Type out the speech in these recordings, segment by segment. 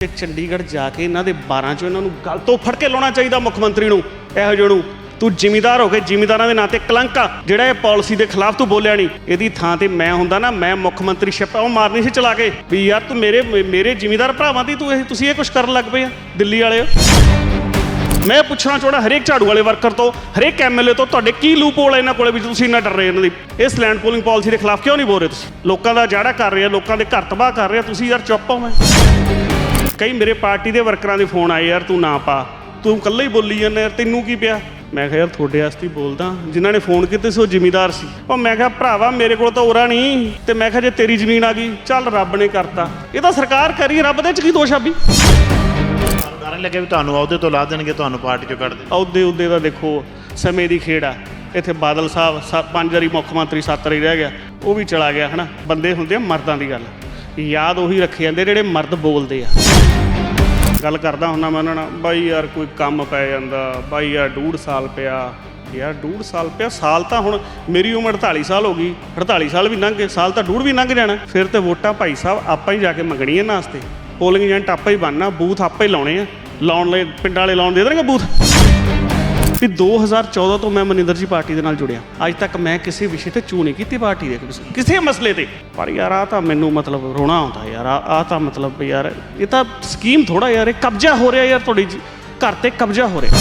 ਤੇ ਚੰਡੀਗੜ੍ਹ ਜਾ ਕੇ ਇਹਨਾਂ ਦੇ 12 ਚੋਂ ਇਹਨਾਂ ਨੂੰ ਗੱਲ ਤੋਂ ਫੜ ਕੇ ਲਾਉਣਾ ਚਾਹੀਦਾ ਮੁੱਖ ਮੰਤਰੀ ਨੂੰ। ਇਹੋ ਜਿਹੇ ਨੂੰ। ਤੂੰ ਜ਼ਿਮੀਦਾਰ ਹੋ ਕੇ ਜ਼ਿਮੀਦਾਰਾਂ ਦੇ ਨਾਂ ਤੇ ਕਲੰਕ ਆ। ਜਿਹੜਾ ਇਹ ਪਾਲਿਸੀ ਦੇ ਖਿਲਾਫ ਤੂੰ ਬੋਲਿਆ ਨਹੀਂ। ਇਹਦੀ ਥਾਂ ਤੇ ਮੈਂ ਹੁੰਦਾ ਨਾ, ਮੈਂ ਮੁੱਖ ਮੰਤਰੀ ਸ਼ਿਪ ਉਹ ਮਾਰਨੀ ਸੀ ਚਲਾ ਕੇ। ਵੀ ਯਾਰ ਤੂੰ ਮੇਰੇ ਮੇਰੇ ਜ਼ਿਮੀਦਾਰ ਭਰਾਵਾਂ ਦੀ ਤੂੰ ਇਹ, ਤੁਸੀਂ ਇਹ ਕੁਝ ਕਰਨ ਲੱਗ ਪਏ ਆ, ਦਿੱਲੀ ਵਾਲਿਓ। ਮੈਂ ਪੁੱਛਣਾ ਚਾਹਣਾ ਹਰੇਕ ਝਾੜੂ ਵਾਲੇ ਵਰਕਰ ਤੋਂ, ਹਰੇਕ ਐਮਐਲਏ ਤੋਂ, ਤੁਹਾਡੇ ਕੀ ਲੂਪ ਹੋਲ ਇਹਨਾਂ ਕੋਲੇ ਵੀ ਤੁਸੀਂ ਇੰਨਾ ਡਰ ਰਹੇ ਇਹਨਾਂ ਦੀ? ਇਸ ਲੈਂਡ ਪੋਲਿੰਗ ਪਾਲਿਸੀ ਦੇ ਖਿਲਾਫ ਕਿਉਂ ਨਹੀਂ ਬੋਲ ਰਹੇ ਤੁਸੀਂ? ਲੋਕਾਂ ਦਾ ਜਾੜਾ ਕਰ ਰਹੇ ਆ, ਲੋਕਾਂ ਦੇ ਘਰ ਤਬਾਹ ਕਰ ਰਹੇ ਆ, ਤੁਸੀਂ ਯਾਰ ਚੁੱਪ ਹੋ, ਮੈਂ। ਕਈ ਮੇਰੇ ਪਾਰਟੀ ਦੇ ਵਰਕਰਾਂ ਦੇ ਫੋਨ ਆਏ ਯਾਰ ਤੂੰ ਨਾ ਪਾ। ਤੂੰ ਇਕੱਲਾ ਹੀ ਬੋਲੀ ਜਾਂਦਾ ਯਾਰ ਤੈਨੂੰ ਕੀ ਪਿਆ? ਮੈਂ ਕਿਹਾ ਯਾਰ ਤੁਹਾਡੇ ਵਾਸਤੇ ਬੋਲਦਾ। ਜਿਨ੍ਹਾਂ ਨੇ ਫੋਨ ਕੀਤੇ ਸੀ ਉਹ ਜ਼ਿਮੀਦਾਰ ਸੀ। ਉਹ ਮੈਂ ਕਿਹਾ ਭਰਾਵਾ ਮੇਰੇ ਕੋਲ ਤਾਂ ਉਰਾ ਨਹੀਂ। ਤੇ ਮੈਂ ਕਿਹਾ ਜੇ ਤੇਰੀ ਜ਼ਮੀਨ ਆ ਗਈ ਚੱਲ ਰੱਬ ਨੇ ਕਰਤਾ। ਇਹ ਤਾਂ ਸਰਕਾਰ ਕਰੀ ਰੱਬ ਦੇ ਚ ਕੀ ਦੋਸ਼ ਆ ਵੀ ਕਰਨ ਲੱਗੇ ਵੀ ਤੁਹਾਨੂੰ ਅਹੁਦੇ ਤੋਂ ਲਾ ਦੇਣਗੇ ਤੁਹਾਨੂੰ ਪਾਰਟੀ ਚੋਂ ਕੱਢ ਦੇ ਅਹੁਦੇ ਉਹਦੇ ਦਾ ਦੇਖੋ ਸਮੇਂ ਦੀ ਖੇਡ ਆ। ਇੱਥੇ ਬਾਦਲ ਸਾਹਿਬ ਪੰਜ ਵਾਰੀ ਮੁੱਖ ਮੰਤਰੀ ਸੱਤ ਵਾਰੀ ਰਹਿ ਗਿਆ। ਉਹ ਵੀ ਚਲਾ ਗਿਆ ਹਨਾ? ਬੰਦੇ ਹੁੰਦੇ ਆ ਮਰਦਾਂ ਦੀ ਗੱਲ। ਯਾਦ ਉਹੀ ਰੱਖੇ ਜਾਂਦੇ ਜਿਹੜੇ ਮਰਦ ਬੋਲਦੇ ਆ। ਗੱਲ ਕਰਦਾ ਹੁੰਦਾ ਮੈਂ ਉਹਨਾਂ ਨਾਲ, ਬਾਈ ਯਾਰ ਕੋਈ ਕੰਮ ਪੈ ਜਾਂਦਾ, ਬਾਈ ਯਾਰ ਡੂਢ ਸਾਲ ਪਿਆ। ਯਾਰ ਡੂਢ ਸਾਲ ਪਿਆ, ਸਾਲ ਤਾਂ ਹੁਣ ਮੇਰੀ ਉਮਰ 48 ਸਾਲ ਹੋ ਗਈ 48 ਸਾਲ ਵੀ ਲੰਘ ਗਏ, ਸਾਲ ਤਾਂ ਡੂਢ ਵੀ ਲੰਘ ਜਾਣਾ। ਫਿਰ ਤੇ ਵੋਟਾਂ ਭਾਈ ਸਾਹਿਬ ਆਪਾਂ ਹੀ ਜਾ ਕੇ ਮੰਗਣੀਆਂ ਇਹਨਾਂ ਵਾਸਤੇ। ਪੋਲਿੰਗ ਏਜੰਟ ਆਪਾਂ ਹੀ ਬਣਨਾ, ਬੂਥ ਆਪਾਂ ਹੀ ਲਾਉਣੇ ਆ। ਲਾਉਣ ਲਈ ਪਿੰਡਾਂ ਵਾਲੇ ਲਾਉਣ ਦੇ ਦੇਣਗੇ ਬੂਥ? ਵੀ 2014 ਤੋਂ ਮੈਂ ਮਨਿੰਦਰ ਜੀ ਪਾਰਟੀ ਦੇ ਨਾਲ ਜੁੜਿਆ। ਅੱਜ ਤੱਕ ਮੈਂ ਕਿਸੇ ਵਿਸ਼ੇ ਤੇ ਚੂ ਨਹੀਂ ਕੀਤੀ ਪਾਰਟੀ ਦੇ ਕਿਸੇ- ਕਿਸੇ ਮਸਲੇ ਤੇ। ਪਰ ਯਾਰ ਆ ਤਾਂ ਮੈਨੂੰ ਮਤਲਬ ਰੋਣਾ ਆਉਂਦਾ ਯਾਰ। ਆ ਤਾਂ ਮਤਲਬ ਯਾਰ, ਇਹ ਤਾਂ ਸਕੀਮ ਥੋੜਾ ਯਾਰ, ਇਹ ਕਬਜ਼ਾ ਹੋ ਰਿਹਾ ਯਾਰ ਤੁਹਾਡੀ ਘਰ ਤੇ ਕਬਜ਼ਾ ਹੋ ਰਿਹਾ।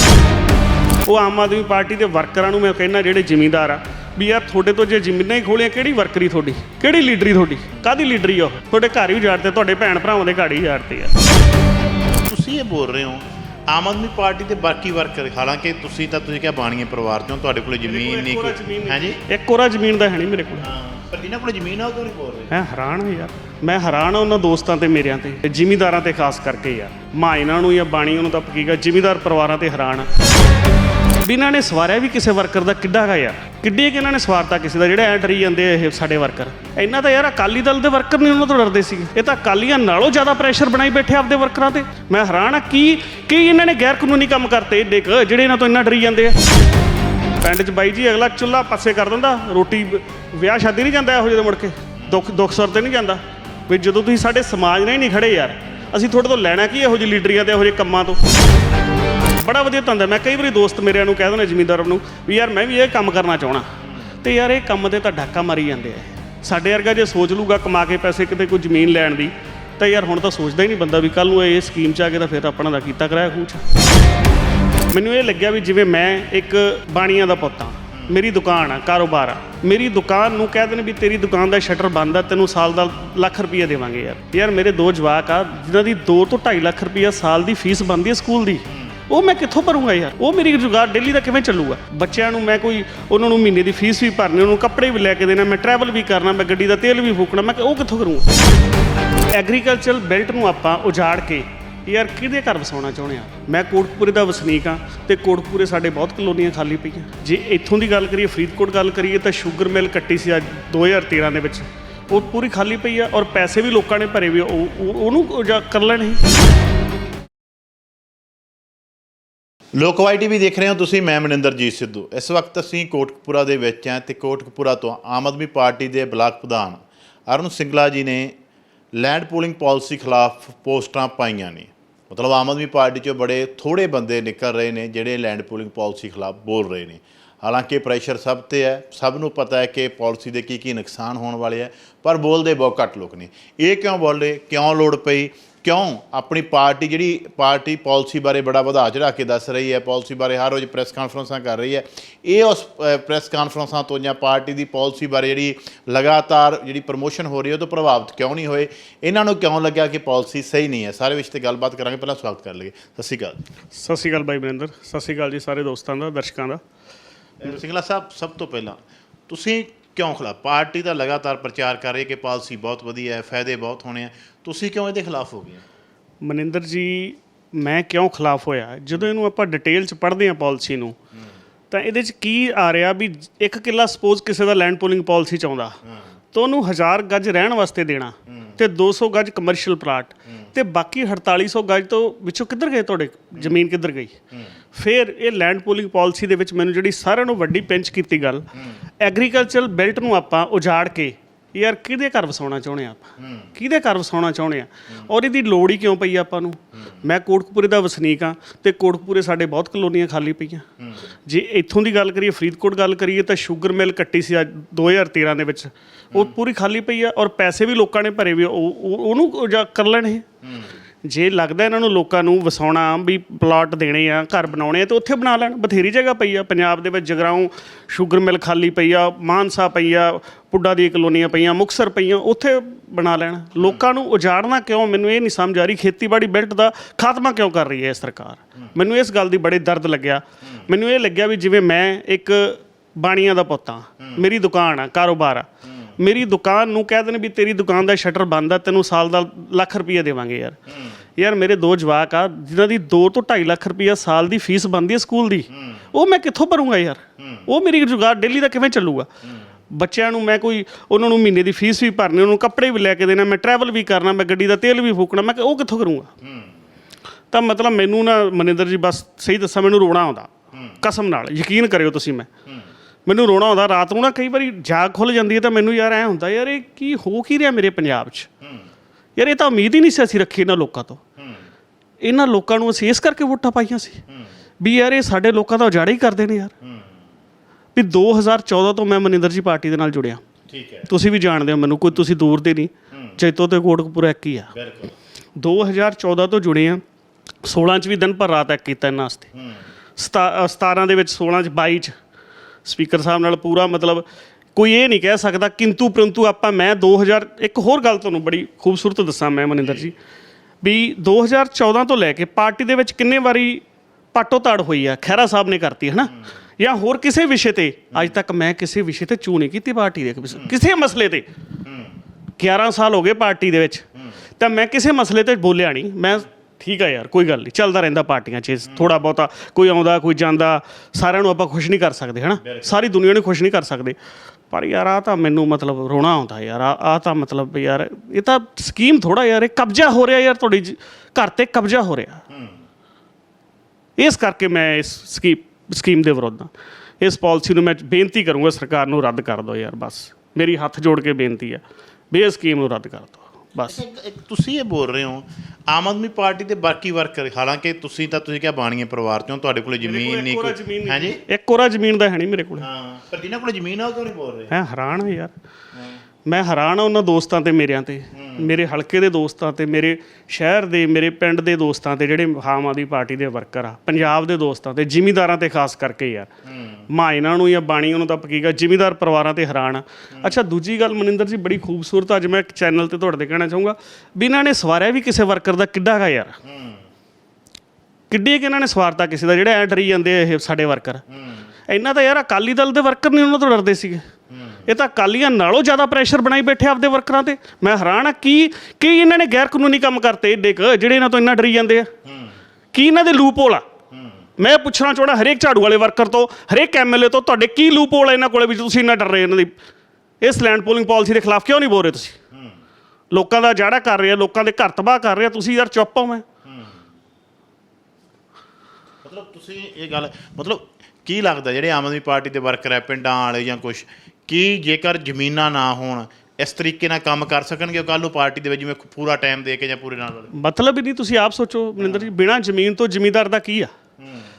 ਉਹ ਆਮ ਆਦਮੀ ਪਾਰਟੀ ਦੇ ਵਰਕਰਾਂ ਨੂੰ ਮੈਂ ਕਹਿੰਦਾ ਜਿਹੜੇ ਜ਼ਿਮੀਂਦਾਰ ਆ, ਵੀ ਯਾਰ ਤੁਹਾਡੇ ਤੋਂ ਜੇ ਜ਼ਮੀਨਾਂ ਹੀ ਖੋਲੀਆਂ, ਕਿਹੜੀ ਵਰਕਰੀ ਤੁਹਾਡੀ? ਕਿਹੜੀ ਲੀਡਰੀ ਤੁਹਾਡੀ? ਕਾਦੀ ਲੀਡਰੀ ਆ ਉਹ? ਤੁਹਾਡੇ ਘਰ ਹੀ ਉਜਾੜਦੇ ਤੁਹਾਡੇ ਭੈਣ ਭਰਾਵਾਂ ਦੇ ਘਰ ਹੀ ਉਜਾੜਦੇ ਆ। ਤੁਸੀਂ ਇਹ ਬੋਲ ਰਹੇ ਹੋ ਆਮ ਆਦਮੀ ਪਾਰਟੀ ਦੇ ਬਾਕੀ ਵਰਕਰ ਹਾਲਾਂਕਿ ਤੁਸੀਂ ਤਾਂ ਤੁਸੀਂ ਕਿਹਾ ਬਾਣੀਏ ਪਰਿਵਾਰ ਚੋਂ ਤੁਹਾਡੇ ਕੋਲ ਜ਼ਮੀਨ ਨਹੀਂ ਕੋਈ। ਹਾਂਜੀ ਇੱਕ ਕੋਰਾ ਜ਼ਮੀਨ ਦਾ ਹੈ ਨਹੀਂ ਮੇਰੇ ਕੋਲ। ਪਰ ਜਿਨ੍ਹਾਂ ਕੋਲ ਜ਼ਮੀਨ ਆ ਉਹ ਕਿਉਂ ਨਹੀਂ ਬੋਲ ਰਹੇ? ਮੈਂ ਹੈਰਾਨ ਹਾਂ ਯਾਰ। ਮੈਂ ਹੈਰਾਨ ਹਾਂ ਉਹਨਾਂ ਦੋਸਤਾਂ ਤੇ ਮੇਰਿਆਂ ਤੇ ਤੇ ਜ਼ਿਮੀਂਦਾਰਾਂ ਤੇ ਖਾਸ ਕਰਕੇ ਯਾਰ। ਮਾਂ ਇਹਨਾਂ ਨੂੰ ਜਾਂ ਬਾਣੀ ਉਹਨੂੰ ਤਾਂ ਪਕੀਗਾ ਜ਼ਿਮੀਂਦਾਰ ਪਰਿਵਾਰਾਂ ਤੇ ਹੈਰਾਨ ਆ। ਵੀ ਇਹਨਾਂ ਨੇ ਸਵਾਰਿਆ ਵੀ ਕਿਸੇ ਵਰਕਰ ਦਾ ਕਿੱਡਾ ਹੈਗਾ ਯਾਰ। ਕਿੱਡੀ ਕਿ ਇਹਨਾਂ ਨੇ ਸਵਾਰਤਾ ਕਿਸੇ ਦਾ, ਜਿਹੜਾ ਐ ਡਰੀ ਜਾਂਦੇ ਇਹ ਸਾਡੇ ਵਰਕਰ ਇਹਨਾਂ ਤਾਂ ਯਾਰ ਅਕਾਲੀ ਦਲ ਦੇ ਵਰਕਰ ਨਹੀਂ ਉਹਨਾਂ ਤੋਂ ਡਰਦੇ ਸੀ ਇਹ ਤਾਂ ਅਕਾਲੀਆਂ ਨਾਲੋਂ ਜ਼ਿਆਦਾ ਪ੍ਰੈਸ਼ਰ ਬਣਾਈ ਬੈਠੇ ਆਪਦੇ ਵਰਕਰਾਂ ਤੇ। ਮੈਂ ਹੈਰਾਨ ਆ ਕੀ ਕੀ ਇਹਨਾਂ ਨੇ ਗੈਰ ਕਾਨੂੰਨੀ ਕੰਮ ਕਰਤੇ ਏਡੇ ਕੁ, ਜਿਹੜੇ ਇਹਨਾਂ ਤੋਂ ਇੰਨਾ ਡਰੀ ਜਾਂਦੇ ਆ। ਪਿੰਡ 'ਚ ਬਾਈ ਜੀ ਅਗਲਾ ਚੁੱਲ੍ਹਾ ਪਾਸੇ ਕਰ ਦਿੰਦਾ, ਰੋਟੀ ਵਿਆਹ ਸ਼ਾਦੀ ਨਹੀਂ ਜਾਂਦਾ ਇਹੋ ਜਿਹੇ ਮੁੜ ਕੇ। ਦੁੱਖ ਦੁੱਖ ਸੁਰ ਤੇ ਨਹੀਂ ਜਾਂਦਾ। ਵੀ ਜਦੋਂ ਤੁਸੀਂ ਸਾਡੇ ਸਮਾਜ ਨਾਲ ਹੀ ਨਹੀਂ ਖੜੇ ਯਾਰ, ਅਸੀਂ ਤੁਹਾਡੇ ਤੋਂ ਲੈਣਾ ਕੀ ਇਹੋ ਜਿਹੇ ਲੀਡਰੀਆਂ ਤੇ ਇਹੋ ਜਿਹੇ ਕੰਮਾਂ ਤੋਂ? ਬੜਾ ਵਧੀਆ ਧੰਦਾ ਮੈਂ ਕਈ ਵਾਰੀ ਦੋਸਤ ਮੇਰਿਆਂ ਨੂੰ ਕਹਿ ਦਿੰਦਾ, ਜ਼ਮੀਂਦਾਰਾਂ ਨੂੰ ਵੀ ਯਾਰ ਮੈਂ ਵੀ ਇਹ ਕੰਮ ਕਰਨਾ ਚਾਹਣਾ ਤੇ ਯਾਰ ਇਹ ਕੰਮ ਦੇ ਤਾਂ ਡਾਕਾ ਮਾਰੀ ਜਾਂਦੇ ਆ। ਸਾਡੇ ਵਰਗਾ ਜੇ ਸੋਚ ਲੂਗਾ ਕਮਾ ਕੇ ਪੈਸੇ ਕਿਤੇ ਕੋਈ ਜ਼ਮੀਨ ਲੈਣ ਦੀ, ਤਾਂ ਯਾਰ ਹੁਣ ਤਾਂ ਸੋਚਦਾ ਹੀ ਨਹੀਂ ਬੰਦਾ ਵੀ ਕੱਲ ਨੂੰ ਇਹ ਸਕੀਮ ਚ ਆ ਕੇ ਤਾਂ ਫਿਰ ਆਪਣਾ ਦਾ ਕੀਤਾ ਕਰਾਇਆ ਖੂਚ ਮੈਨੂੰ ਇਹ ਲੱਗਿਆ ਵੀ ਜਿਵੇਂ ਮੈਂ ਇੱਕ ਬਾਣੀਆਂ ਦਾ ਪੁੱਤ ਹਾਂ। ਮੇਰੀ ਦੁਕਾਨ ਆ, ਕਾਰੋਬਾਰ ਆ। ਮੇਰੀ ਦੁਕਾਨ ਨੂੰ ਕਹਿ ਦੇਣ ਵੀ ਤੇਰੀ ਦੁਕਾਨ ਦਾ ਸ਼ਟਰ ਬੰਦ ਆ, ਤੈਨੂੰ ਸਾਲ ਦਾ ਲੱਖ ਰੁਪਈਆ ਦੇਵਾਂਗੇ ਯਾਰ। ਯਾਰ ਮੇਰੇ ਦੋ ਜਵਾਕ ਆ, ਜਿਨ੍ਹਾਂ ਦੀ 2 ਤੋਂ 2.5 ਲੱਖ ਰੁਪਈਆ ਸਾਲ ਦੀ ਫੀਸ ਬਣਦੀ ਹੈ ਸਕੂਲ ਦੀ। ਉਹ ਮੈਂ ਕਿੱਥੋਂ ਭਰੂੰਗਾ ਯਾਰ? ਉਹ ਮੇਰੀ ਰੁਜ਼ਗਾਰ ਡੇਲੀ ਦਾ ਕਿਵੇਂ ਚੱਲੂਗਾ? ਬੱਚਿਆਂ ਨੂੰ ਮੈਂ ਕੋਈ ਉਹਨਾਂ ਨੂੰ ਮਹੀਨੇ ਦੀ ਫੀਸ ਵੀ ਭਰਨੀ ਉਹਨੂੰ ਕੱਪੜੇ ਵੀ ਲੈ ਕੇ ਦੇਣਾ ਮੈਂ ਟਰੈਵਲ ਵੀ ਕਰਨਾ ਮੈਂ ਗੱਡੀ ਦਾ ਤੇਲ ਵੀ ਫੂਕਣਾ ਮੈਂ ਕਿ ਉਹ ਕਿੱਥੋਂ ਕਰੂੰਗਾ? ਐਗਰੀਕਲਚਰ ਬੈਲਟ ਨੂੰ ਆਪਾਂ ਉਜਾੜ ਕੇ ਯਾਰ ਕਿਹਦੇ ਘਰ ਵਸਾਉਣਾ ਚਾਹੁੰਦੇ ਆ? ਮੈਂ ਕੋਟਕਪੂਰੇ ਦਾ ਵਸਨੀਕ ਆ ਤੇ ਕੋਟਕਪੂਰੇ ਸਾਡੇ ਬਹੁਤ ਕਲੋਨੀਆਂ ਖਾਲੀ ਪਈਆਂ। ਜੇ ਇੱਥੋਂ ਦੀ ਗੱਲ ਕਰੀਏ ਫਰੀਦਕੋਟ ਗੱਲ ਕਰੀਏ ਤਾਂ ਸ਼ੂਗਰ ਮਿਲ ਕੱਟੀ ਸੀ ਅੱਜ 2013 ਦੇ ਵਿੱਚ। ਉਹ ਪੂਰੀ ਖਾਲੀ ਪਈ ਆ ਔਰ ਪੈਸੇ ਵੀ ਲੋਕਾਂ ਨੇ ਭਰੇ ਵੀ ਆ, ਉਹ ਉਹਨੂੰ ਉਜਾ- ਕਰ ਲੈਣ। ਹੀ ਲੋਕਵਾਈ ਟੀਵੀ ਦੇਖ ਰਹੇ ਹੋ ਤੁਸੀਂ, ਮੈਂ ਮਨਿੰਦਰਜੀਤ ਸਿੱਧੂ। ਇਸ ਵਕਤ ਅਸੀਂ ਕੋਟਕਪੂਰਾ ਦੇ ਵਿੱਚ ਹਾਂ ਤੇ ਕੋਟਕਪੂਰਾ ਤੋਂ ਆਮ ਆਦਮੀ ਪਾਰਟੀ ਦੇ ਬਲਾਕ ਪ੍ਰਧਾਨ ਅਰੁਣ ਸਿੰਗਲਾ ਜੀ ਨੇ ਲੈਂਡ ਪੂਲਿੰਗ ਪਾਲਿਸੀ ਖਿਲਾਫ ਪੋਸਟਾਂ ਪਾਈਆਂ ਨੇ। ਮਤਲਬ ਆਮ ਆਦਮੀ ਪਾਰਟੀ 'ਚੋਂ ਬੜੇ ਥੋੜੇ ਬੰਦੇ ਨਿਕਲ ਰਹੇ ਨੇ ਜਿਹੜੇ ਲੈਂਡ ਪੂਲਿੰਗ ਪਾਲਿਸੀ ਖਿਲਾਫ ਬੋਲ ਰਹੇ ਨੇ। ਹਾਲਾਂਕਿ ਪ੍ਰੈਸ਼ਰ ਸਭ ਤੇ ਹੈ, ਸਭ ਨੂੰ ਪਤਾ ਹੈ ਕਿ ਪਾਲਿਸੀ ਦੇ ਕੀ ਕੀ ਨੁਕਸਾਨ ਹੋਣ ਵਾਲੇ ਹੈ ਪਰ ਬੋਲਦੇ ਬਹੁਤ ਘੱਟ ਲੋਕ ਨੇ। ਇਹ ਕਿਉਂ ਬੋਲੇ ਕਿਉਂ ਲੋੜ ਪਈ? ਕਿਉਂ? ਆਪਣੀ ਪਾਰਟੀ ਜਿਹੜੀ ਪਾਰਟੀ ਪਾਲਿਸੀ ਬਾਰੇ ਬੜਾ ਵਧਾ ਚੜਾ ਕੇ ਦੱਸ ਰਹੀ ਹੈ ਪਾਲਿਸੀ ਬਾਰੇ ਹਰ ਰੋਜ਼ ਪ੍ਰੈਸ ਕਾਨਫਰੰਸਾਂ ਕਰ ਰਹੀ ਹੈ। ਇਹ ਉਸ ਪ੍ਰੈਸ ਕਾਨਫਰੰਸਾਂ ਤੋਂ ਜਾਂ ਪਾਰਟੀ ਦੀ ਪਾਲਿਸੀ ਬਾਰੇ ਜਿਹੜੀ ਲਗਾਤਾਰ ਜਿਹੜੀ ਪ੍ਰਮੋਸ਼ਨ ਹੋ ਰਹੀ ਹੈ ਉਹ ਤੋਂ ਪ੍ਰਭਾਵਿਤ ਕਿਉਂ ਨਹੀਂ ਹੋਏ? ਇਹਨਾਂ ਨੂੰ ਕਿਉਂ ਲੱਗਿਆ ਕਿ ਪਾਲਿਸੀ ਸਹੀ ਨਹੀਂ ਹੈ? ਸਾਰੇ ਵਿਸ਼ੇ ਤੇ ਗੱਲਬਾਤ ਕਰਾਂਗੇ ਪਹਿਲਾਂ ਸਵਾਗਤ ਕਰ ਲਈਏ। ਸਤਿ ਸ਼੍ਰੀ ਅਕਾਲ। ਸਤਿ ਸ਼੍ਰੀ ਅਕਾਲ ਬਾਈ ਮਨਿੰਦਰ ਸਤਿ ਸ਼੍ਰੀ ਅਕਾਲ ਜੀ ਸਾਰੇ ਦੋਸਤਾਂ ਦਾ ਦਰਸ਼ਕਾਂ ਦਾ। ਸਿੰਗਲਾ ਸਾਹਿਬ ਸਭ ਤੋਂ ਪਹਿਲਾਂ ਤੁਸੀਂ ਕਿਉਂ ਖਿਲਾਫ? ਪਾਰਟੀ ਦਾ ਲਗਾਤਾਰ ਪ੍ਰਚਾਰ ਕਰ ਰਹੀ ਹੈ ਕਿ ਪਾਲਿਸੀ ਬਹੁਤ ਵਧੀਆ ਹੈ ਫਾਇਦੇ ਬਹੁਤ ਹੋਣੇ ਆ ਤੁਸੀਂ ਕਿਉਂ ਇਹਦੇ ਖਿਲਾਫ ਹੋ ਗਏ? ਮਨਿੰਦਰ ਜੀ ਮੈਂ ਕਿਉਂ ਖਿਲਾਫ ਹੋਇਆ? ਜਦੋਂ ਇਹਨੂੰ ਆਪਾਂ ਡਿਟੇਲ ਚ ਪੜ੍ਹਦੇ ਹਾਂ ਪਾਲਿਸੀ ਨੂੰ ਤਾਂ ਇਹਦੇ ਚ ਕੀ ਆ ਰਿਹਾ ਵੀ ਇੱਕ ਕਿੱਲਾ ਸਪੋਜ਼ ਕਿਸੇ ਦਾ ਲੈਂਡ ਪੂਲਿੰਗ ਪਾਲਿਸੀ ਚਾਹੁੰਦਾ ਤਾਂ ਉਹਨੂੰ 1000 ਗੱਜ ਰਹਿਣ ਵਾਸਤੇ ਦੇਣਾ। ਤੇ 200 ਗੱਜ ਕਮਰਸ਼ੀਅਲ ਪਲਾਟ ਤੇ ਬਾਕੀ 4800 ਗੱਜ ਤੋਂ ਵਿੱਚੋਂ ਕਿੱਧਰ ਗਏ ਤੁਹਾਡੇ? ਜ਼ਮੀਨ ਕਿੱਧਰ ਗਈ? ਫਿਰ ਇਹ ਲੈਂਡ ਪੂਲਿੰਗ ਪਾਲਿਸੀ ਦੇ ਵਿੱਚ ਮੈਨੂੰ ਜਿਹੜੀ ਸਾਰਿਆਂ ਨੂੰ ਵੱਡੀ ਪਿੰਚ ਕੀਤੀ ਗੱਲ ਐਗਰੀਕਲਚਰਲ ਬੈਲਟ ਨੂੰ ਆਪਾਂ ਉਜਾੜ ਕੇ ਯਾਰ ਕਿਹਦੇ ਘਰ ਵਸਾਉਣਾ ਚਾਹੁੰਦੇ ਆ ਆਪਾਂ? ਕਿਹਦੇ ਘਰ ਵਸਾਉਣਾ ਚਾਹੁੰਦੇ ਆ? ਔਰ ਇਹਦੀ ਲੋੜ ਹੀ ਕਿਉਂ ਪਈ ਆਪਾਂ ਨੂੰ? ਮੈਂ ਕੋਟਕਪੂਰੇ ਦਾ ਵਸਨੀਕ ਆ ਤੇ ਕੋਟਕਪੂਰੇ ਸਾਡੇ ਬਹੁਤ ਕਲੋਨੀਆਂ ਖਾਲੀ ਪਈਆਂ। ਜੇ ਇੱਥੋਂ ਦੀ ਗੱਲ ਕਰੀਏ ਫਰੀਦਕੋਟ ਗੱਲ ਕਰੀਏ ਤਾਂ ਸ਼ੂਗਰ ਮਿਲ ਕੱਟੀ ਸੀ ਅੱਜ 2013 ਦੇ ਵਿੱਚ। ਉਹ ਪੂਰੀ ਖਾਲੀ ਪਈ ਆ ਔਰ ਪੈਸੇ ਵੀ ਲੋਕਾਂ ਨੇ ਭਰੇ ਵੀ ਉਹਨੂੰ ਜਾ ਕਰ ਲੈਣ। ਜੇ ਲੱਗਦਾ ਇਹਨਾਂ ਨੂੰ ਲੋਕਾਂ ਨੂੰ ਵਸਾਉਣਾ ਵੀ ਪਲਾਟ ਦੇਣੇ ਆ, ਘਰ ਬਣਾਉਣੇ ਆ, ਤੇ ਉੱਥੇ ਬਣਾ ਲੈਣ। ਬਥੇਰੀ ਜਗ੍ਹਾ ਪਈ ਆ। ਪੰਜਾਬ ਦੇ ਵਿੱਚ ਜਗਰਾਉਂ, ਸ਼ੂਗਰ ਮਿਲ ਖਾਲੀ ਪਈ ਆ, ਮਾਨਸਾ ਪਈ ਆ, ਪੁੱਡਾ ਦੀ ਕਲੋਨੀਆਂ ਪਈਆਂ ਮੁਕਸਰ ਪਈਆਂ, ਉੱਥੇ ਬਣਾ ਲੈਣ। ਲੋਕਾਂ ਨੂੰ ਉਜਾੜਨਾ ਕਿਉਂ? ਮੈਨੂੰ ਇਹ ਨਹੀਂ ਸਮਝ ਆ ਰਹੀ, ਖੇਤੀਬਾੜੀ ਬਿਲਟ ਦਾ ਖਾਤਮਾ ਕਿਉਂ ਕਰ ਰਹੀ ਹੈ ਸਰਕਾਰ? ਮੈਨੂੰ ਇਸ ਗੱਲ ਦੀ ਬੜੇ ਦਰਦ ਲੱਗਿਆ। ਮੈਨੂੰ ਇਹ ਲੱਗਿਆ ਵੀ ਜਿਵੇਂ ਮੈਂ ਇੱਕ ਬਾਣੀਆਂ ਦਾ ਪੁੱਤ ਹਾਂ, ਮੇਰੀ ਦੁਕਾਨ ਆ, ਕਾਰੋਬਾਰ ਆ। ਮੇਰੀ ਦੁਕਾਨ ਨੂੰ ਕਹਿ ਦੇਣ ਵੀ ਤੇਰੀ ਦੁਕਾਨ ਦਾ ਸ਼ਟਰ ਬੰਦ ਆ ਤੈਨੂੰ ਸਾਲ ਦਾ ਲੱਖ ਰੁਪਈਆ ਦੇਵਾਂਗੇ ਯਾਰ। ਯਾਰ ਮੇਰੇ ਦੋ ਜਵਾਕ ਆ ਜਿਨ੍ਹਾਂ ਦੀ 2 ਤੋਂ 2.5 ਲੱਖ ਰੁਪਈਆ ਸਾਲ ਦੀ ਫੀਸ ਬਣਦੀ ਹੈ ਸਕੂਲ ਦੀ ਉਹ ਮੈਂ ਕਿੱਥੋਂ ਭਰੂੰਗਾ ਯਾਰ? ਉਹ ਮੇਰੀ ਰੁਜ਼ਗਾਰ ਡੇਲੀ ਦਾ ਕਿਵੇਂ ਚੱਲੂਗਾ? ਬੱਚਿਆਂ ਨੂੰ ਮੈਂ ਕੋਈ ਉਹਨਾਂ ਨੂੰ ਮਹੀਨੇ ਦੀ ਫੀਸ ਵੀ ਭਰਨੀ ਉਹਨਾਂ ਨੂੰ ਕੱਪੜੇ ਵੀ ਲੈ ਕੇ ਦੇਣਾ ਮੈਂ ਟਰੈਵਲ ਵੀ ਕਰਨਾ ਮੈਂ ਗੱਡੀ ਦਾ ਤੇਲ ਵੀ ਫੂਕਣਾ ਮੈਂ ਉਹ ਕਿੱਥੋਂ ਕਰੂੰਗਾ? ਤਾਂ ਮਤਲਬ ਮੈਨੂੰ ਨਾ ਮਨਿੰਦਰ ਜੀ ਬਸ ਸਹੀ ਦੱਸਾਂ ਮੈਨੂੰ ਰੋਣਾ ਆਉਂਦਾ। ਕਸਮ ਨਾਲ ਯਕੀਨ ਕਰਿਓ ਤੁਸੀਂ ਮੈਂ। ਮੈਨੂੰ ਰੋਣਾ ਆਉਂਦਾ ਰਾਤ ਨੂੰ ਨਾ ਕਈ ਵਾਰੀ ਜਾਗ ਖੁੱਲ ਜਾਂਦੀ ਹੈ ਤਾਂ ਮੈਨੂੰ ਯਾਰ ਐ ਹੁੰਦਾ ਯਾਰ ਇਹ ਕੀ ਹੋ ਕੀ ਰਿਹਾ ਮੇਰੇ ਪੰਜਾਬ 'ਚ? ਯਾਰ ਇਹ ਤਾਂ ਉਮੀਦ ਹੀ ਨਹੀਂ ਸੀ ਅਸੀਂ ਰੱਖੀ ਇਹਨਾਂ ਲੋਕਾਂ ਤੋਂ। ਇਹਨਾਂ ਲੋਕਾਂ ਨੂੰ ਅਸੀਂ ਇਸ ਕਰਕੇ ਵੋਟਾਂ ਪਾਈਆਂ ਸੀ ਵੀ ਯਾਰ ਇਹ ਸਾਡੇ ਲੋਕਾਂ ਦਾ ਉਜਾੜਾ ਹੀ ਕਰਦੇ ਨੇ ਯਾਰ। ਵੀ 2014 ਤੋਂ ਮੈਂ ਮਨਿੰਦਰ ਜੀ ਪਾਰਟੀ ਦੇ ਨਾਲ ਜੁੜਿਆ। ਠੀਕ ਹੈ। ਤੁਸੀਂ ਵੀ ਜਾਣਦੇ ਹੋ ਮੈਨੂੰ ਕੋਈ ਤੁਸੀਂ ਦੂਰ ਦੇ ਨਹੀਂ। ਜੈਤੋ ਤੇ ਕੋਟਕਪੂਰਾ ਇੱਕ ਹੀ ਆ। ਬਿਲਕੁਲ। 2014 ਤੋਂ ਜੁੜੇ ਆ 16 ਚ ਵੀ ਦਿਨ ਭਰ ਰਾਤ ਇੱਕ ਕੀਤਾ ਇਹਨਾਂ ਵਾਸਤੇ। ਸਤਾ- ਅ, 17 ਦੇ ਵਿੱਚ 16 ਚ 22 ਚ। ਸਪੀਕਰ ਸਾਹਿਬ ਨਾਲ ਪੂਰਾ ਮਤਲਬ ਕੋਈ ਇਹ ਨਹੀਂ ਕਹਿ ਸਕਦਾ ਕਿੰਤੂ ਪਰੰਤੂ ਆਪਾਂ ਮੈਂ 2000 ਇੱਕ ਹੋਰ ਗੱਲ ਤੁਹਾਨੂੰ ਬੜੀ ਖੂਬਸੂਰਤ ਦੱਸਾਂ ਮੈਂ ਮਨਿੰਦਰ ਜੀ ਵੀ 2014 ਤੋਂ ਲੈ ਕੇ ਪਾਰਟੀ ਦੇ ਵਿੱਚ ਕਿੰਨੇ ਵਾਰੀ ਪਾਟੋ ਤਾੜ ਹੋਈ ਆ ਖਹਿਰਾ ਸਾਹਿਬ ਨੇ ਕਰਤੀ ਹੈ ਨਾ ਜਾਂ ਹੋਰ ਕਿਸੇ ਵਿਸ਼ੇ ਤੇ ਅੱਜ ਤੱਕ ਮੈਂ ਕਿਸੇ ਵਿਸ਼ੇ ਤੇ ਚੂ ਨਹੀਂ ਕੀਤੀ ਪਾਰਟੀ ਦੇ ਕਿਸੇ ਮਸਲੇ ਤੇ। 11 ਸਾਲ ਹੋ ਗਏ ਪਾਰਟੀ ਦੇ ਵਿੱਚ ਤਾਂ ਮੈਂ ਕਿਸੇ ਮਸਲੇ ਤੇ ਬੋਲਿਆ ਨਹੀਂ ਮੈਂ ਠੀਕ ਆ ਯਾਰ ਕੋਈ ਗੱਲ ਨਹੀਂ ਚੱਲਦਾ ਰਹਿੰਦਾ ਪਾਰਟੀਆਂ 'ਚ ਥੋੜਾ ਬਹੁਤਾ ਕੋਈ ਆਉਂਦਾ ਕੋਈ ਜਾਂਦਾ ਸਾਰਿਆਂ ਨੂੰ ਆਪਾਂ ਖੁਸ਼ ਨਹੀਂ ਕਰ ਸਕਦੇ ਹਨਾ? ਸਾਰੀ ਦੁਨੀਆ ਨੂੰ ਖੁਸ਼ ਨਹੀਂ ਕਰ ਸਕਦੇ। ਪਰ ਯਾਰ ਆ ਤਾਂ ਮੈਨੂੰ ਮਤਲਬ ਰੋਣਾ ਆਉਂਦਾ ਯਾਰ ਆ ਤਾਂ ਮਤਲਬ ਯਾਰ ਇਹ ਤਾਂ ਸਕੀਮ ਥੋੜਾ ਯਾਰ ਇਹ ਕਬਜ਼ਾ ਹੋ ਰਿਹਾ ਯਾਰ ਤੁਹਾਡੀ ਜ- ਘਰ ਤੇ ਕਬਜ਼ਾ ਹੋ ਰਿਹਾ। ਇਸ ਕਰਕੇ ਮੈਂ ਇਸ ਸਕੀਮ ਸਕੀਮ ਦੇ ਵਿਰੁੱਧ ਹਾਂ। ਇਸ ਪਾਲਿਸੀ ਨੂੰ ਮੈਂ ਬੇਨਤੀ ਕਰੂੰਗਾ ਸਰਕਾਰ ਨੂੰ ਰੱਦ ਕਰ ਦਿਓ ਯਾਰ ਬਸ। ਮੇਰੀ ਹੱਥ ਜੋੜ ਕੇ ਬੇਨਤੀ ਆ। ਵੀ ਇਹ ਸਕੀਮ ਨੂੰ ਰੱਦ ਕਰ ਦਿਓ। ਬਸ। ਤੁਸੀਂ ਇਹ ਬੋਲ ਰਹੇ ਹੋ ਆਮ ਆਦਮੀ ਪਾਰਟੀ ਦੇ ਬਾਕੀ ਵਰਕਰ ਹਾਲਾਂਕਿ ਤੁਸੀਂ ਤਾਂ ਤੁਸੀਂ ਕਿਹਾ ਬਾਣੀਏ ਪਰਿਵਾਰ ਚੋਂ ਤੁਹਾਡੇ ਕੋਲੇ ਜ਼ਮੀਨ ਨਹੀਂ ਕੋਈ। ਹਾਂਜੀ ਇੱਕ ਕੋਰਾ ਜ਼ਮੀਨ ਦਾ ਹੈ ਨਹੀਂ ਮੇਰੇ ਕੋਲ। ਹਾਂ ਪਰ ਜਿਨ੍ਹਾਂ ਕੋਲੇ ਜ਼ਮੀਨ ਆ ਉਹ ਕਿਉਂ ਨਹੀਂ ਬੋਲ ਰਹੇ? ਮੈਂ ਹੈਰਾਨ ਆ ਯਾਰ। ਮੈਂ ਹੈਰਾਨ ਆ ਉਹਨਾਂ ਦੋਸਤਾਂ ਤੇ ਮੇਰਿਆਂ ਤੇ। ਮੇਰੇ ਹਲਕੇ ਦੇ ਦੋਸਤਾਂ ਤੇ ਮੇਰੇ ਸ਼ਹਿਰ ਦੇ ਮੇਰੇ ਪਿੰਡ ਦੇ ਦੋਸਤਾਂ ਤੇ ਜਿਹੜੇ ਆਮ ਆਦਮੀ ਪਾਰਟੀ ਦੇ ਵਰਕਰ ਆ ਪੰਜਾਬ ਦੇ ਦੋਸਤਾਂ ਤੇ ਜ਼ਿਮੀਂਦਾਰਾਂ ਤੇ ਖਾਸ ਕਰਕੇ ਯਾਰ। ਮਾਂ ਇਹਨਾਂ ਨੂੰ ਜਾਂ ਬਾਣੀ ਉਹਨੂੰ ਤਾਂ ਪਕੀਗਾ ਜ਼ਿਮੀਦਾਰ ਪਰਿਵਾਰਾਂ ਤੇ ਹੈਰਾਨ ਆ। ਅੱਛਾ, ਦੂਜੀ ਗੱਲ ਮਨਿੰਦਰ ਜੀ, ਬੜੀ ਖੂਬਸੂਰਤ ਅੱਜ ਮੈਂ ਇੱਕ ਚੈਨਲ ਤੇ ਤੁਹਾਡੇ ਤੇ ਕਹਿਣਾ ਚਾਹੂੰਗਾ, ਵੀ ਇਹਨਾਂ ਨੇ ਸਵਾਰਿਆ ਵੀ ਕਿਸੇ ਵਰਕਰ ਦਾ ਕਿੱਡਾ ਗਾ ਯਾਰ। ਕਿੱਡੀ ਕਿ ਇਹਨਾਂ ਨੇ ਸਵਾਰਤਾ ਕਿਸੇ ਦਾ, ਜਿਹੜਾ ਐ ਡਰੀ ਜਾਂਦੇ ਇਹ ਸਾਡੇ ਵਰਕਰ ਇਹਨਾਂ ਤਾਂ ਯਾਰ ਅਕਾਲੀ ਦਲ ਦੇ ਵਰਕਰ ਨਹੀਂ ਉਹਨਾਂ ਤੋਂ ਡਰਦੇ ਸੀਗੇ। ਇਹ ਤਾਂ ਅਕਾਲੀਆਂ ਨਾਲੋਂ ਜ਼ਿਆਦਾ ਪ੍ਰੈਸ਼ਰ ਬਣਾਈ ਬੈਠੇ ਆਪਦੇ ਵਰਕਰਾਂ ਤੇ। ਮੈਂ ਹੈਰਾਨ ਆ, ਕੀ ਕੀ ਇਹਨਾਂ ਨੇ ਗੈਰ ਕਾਨੂੰਨੀ ਕੰਮ ਕਰਤੇ ਏਡੇ ਕੁ, ਜਿਹੜੇ ਇਹਨਾਂ ਤੋਂ ਇੰਨਾ ਡਰੀ ਜਾਂਦੇ ਆ? ਕੀ ਇਹਨਾਂ ਦੇ ਲੂਪ ਹੋਲ ਆ? ਮੈਂ ਪੁੱਛਣਾ ਚਾਹਣਾ ਹਰੇਕ ਝਾੜੂ ਵਾਲੇ ਵਰਕਰ ਤੋਂ ਹਰੇਕ ਐਮਐਲਏ ਤੋਂ ਤੁਹਾਡੇ ਕੀ ਲੂਪ ਹੋਲ ਇਹਨਾਂ ਕੋਲੇ ਵੀ ਤੁਸੀਂ ਇੰਨਾ ਡਰ ਰਹੇ ਇਹਨਾਂ ਦੀ? ਇਸ ਲੈਂਡ ਪੋਲਿੰਗ ਪਾਲਿਸੀ ਦੇ ਖਿਲਾਫ ਕਿਉਂ ਨਹੀਂ ਬੋਲ ਰਹੇ ਤੁਸੀਂ? ਲੋਕਾਂ ਦਾ ਜਾੜਾ ਕਰ ਰਹੇ ਆ ਲੋਕਾਂ ਦੇ ਘਰ ਤਬਾਹ ਕਰ ਰਹੇ ਆ ਤੁਸੀਂ ਯਾਰ ਚੁੱਪ ਹੋ ਮੈਂ। ਮਤਲਬ ਤੁਸੀਂ ਇਹ ਗੱਲ ਮਤਲਬ ਕੀ ਲੱਗਦਾ ਜਿਹੜੇ ਆਮ ਆਦਮੀ ਪਾਰਟੀ ਦੇ ਵਰਕਰ ਹੈ ਪਿੰਡਾਂ ਵਾਲੇ ਜਾਂ ਕੁਝ ਕੀ ਜੇਕਰ ਜ਼ਮੀਨਾਂ ਨਾ ਹੋਣ ਇਸ ਤਰੀਕੇ ਨਾਲ ਕੰਮ ਕਰ ਸਕਣਗੇ ਕੱਲ ਨੂੰ ਪਾਰਟੀ ਦੇ ਵਿੱਚ ਜਿਵੇਂ ਪੂਰਾ ਟਾਈਮ ਦੇ ਕੇ ਜਾਂ ਪੂਰੇ ਨਾਲ? ਮਤਲਬ ਹੀ ਨਹੀਂ ਤੁਸੀਂ ਆਪ ਸੋਚੋ ਮਨਿੰਦਰ ਜੀ ਬਿਨਾ ਜ਼ਮੀਨ ਤੋਂ ਜ਼ਿਮੀਂਦਾਰ ਦਾ ਕੀ ਆ?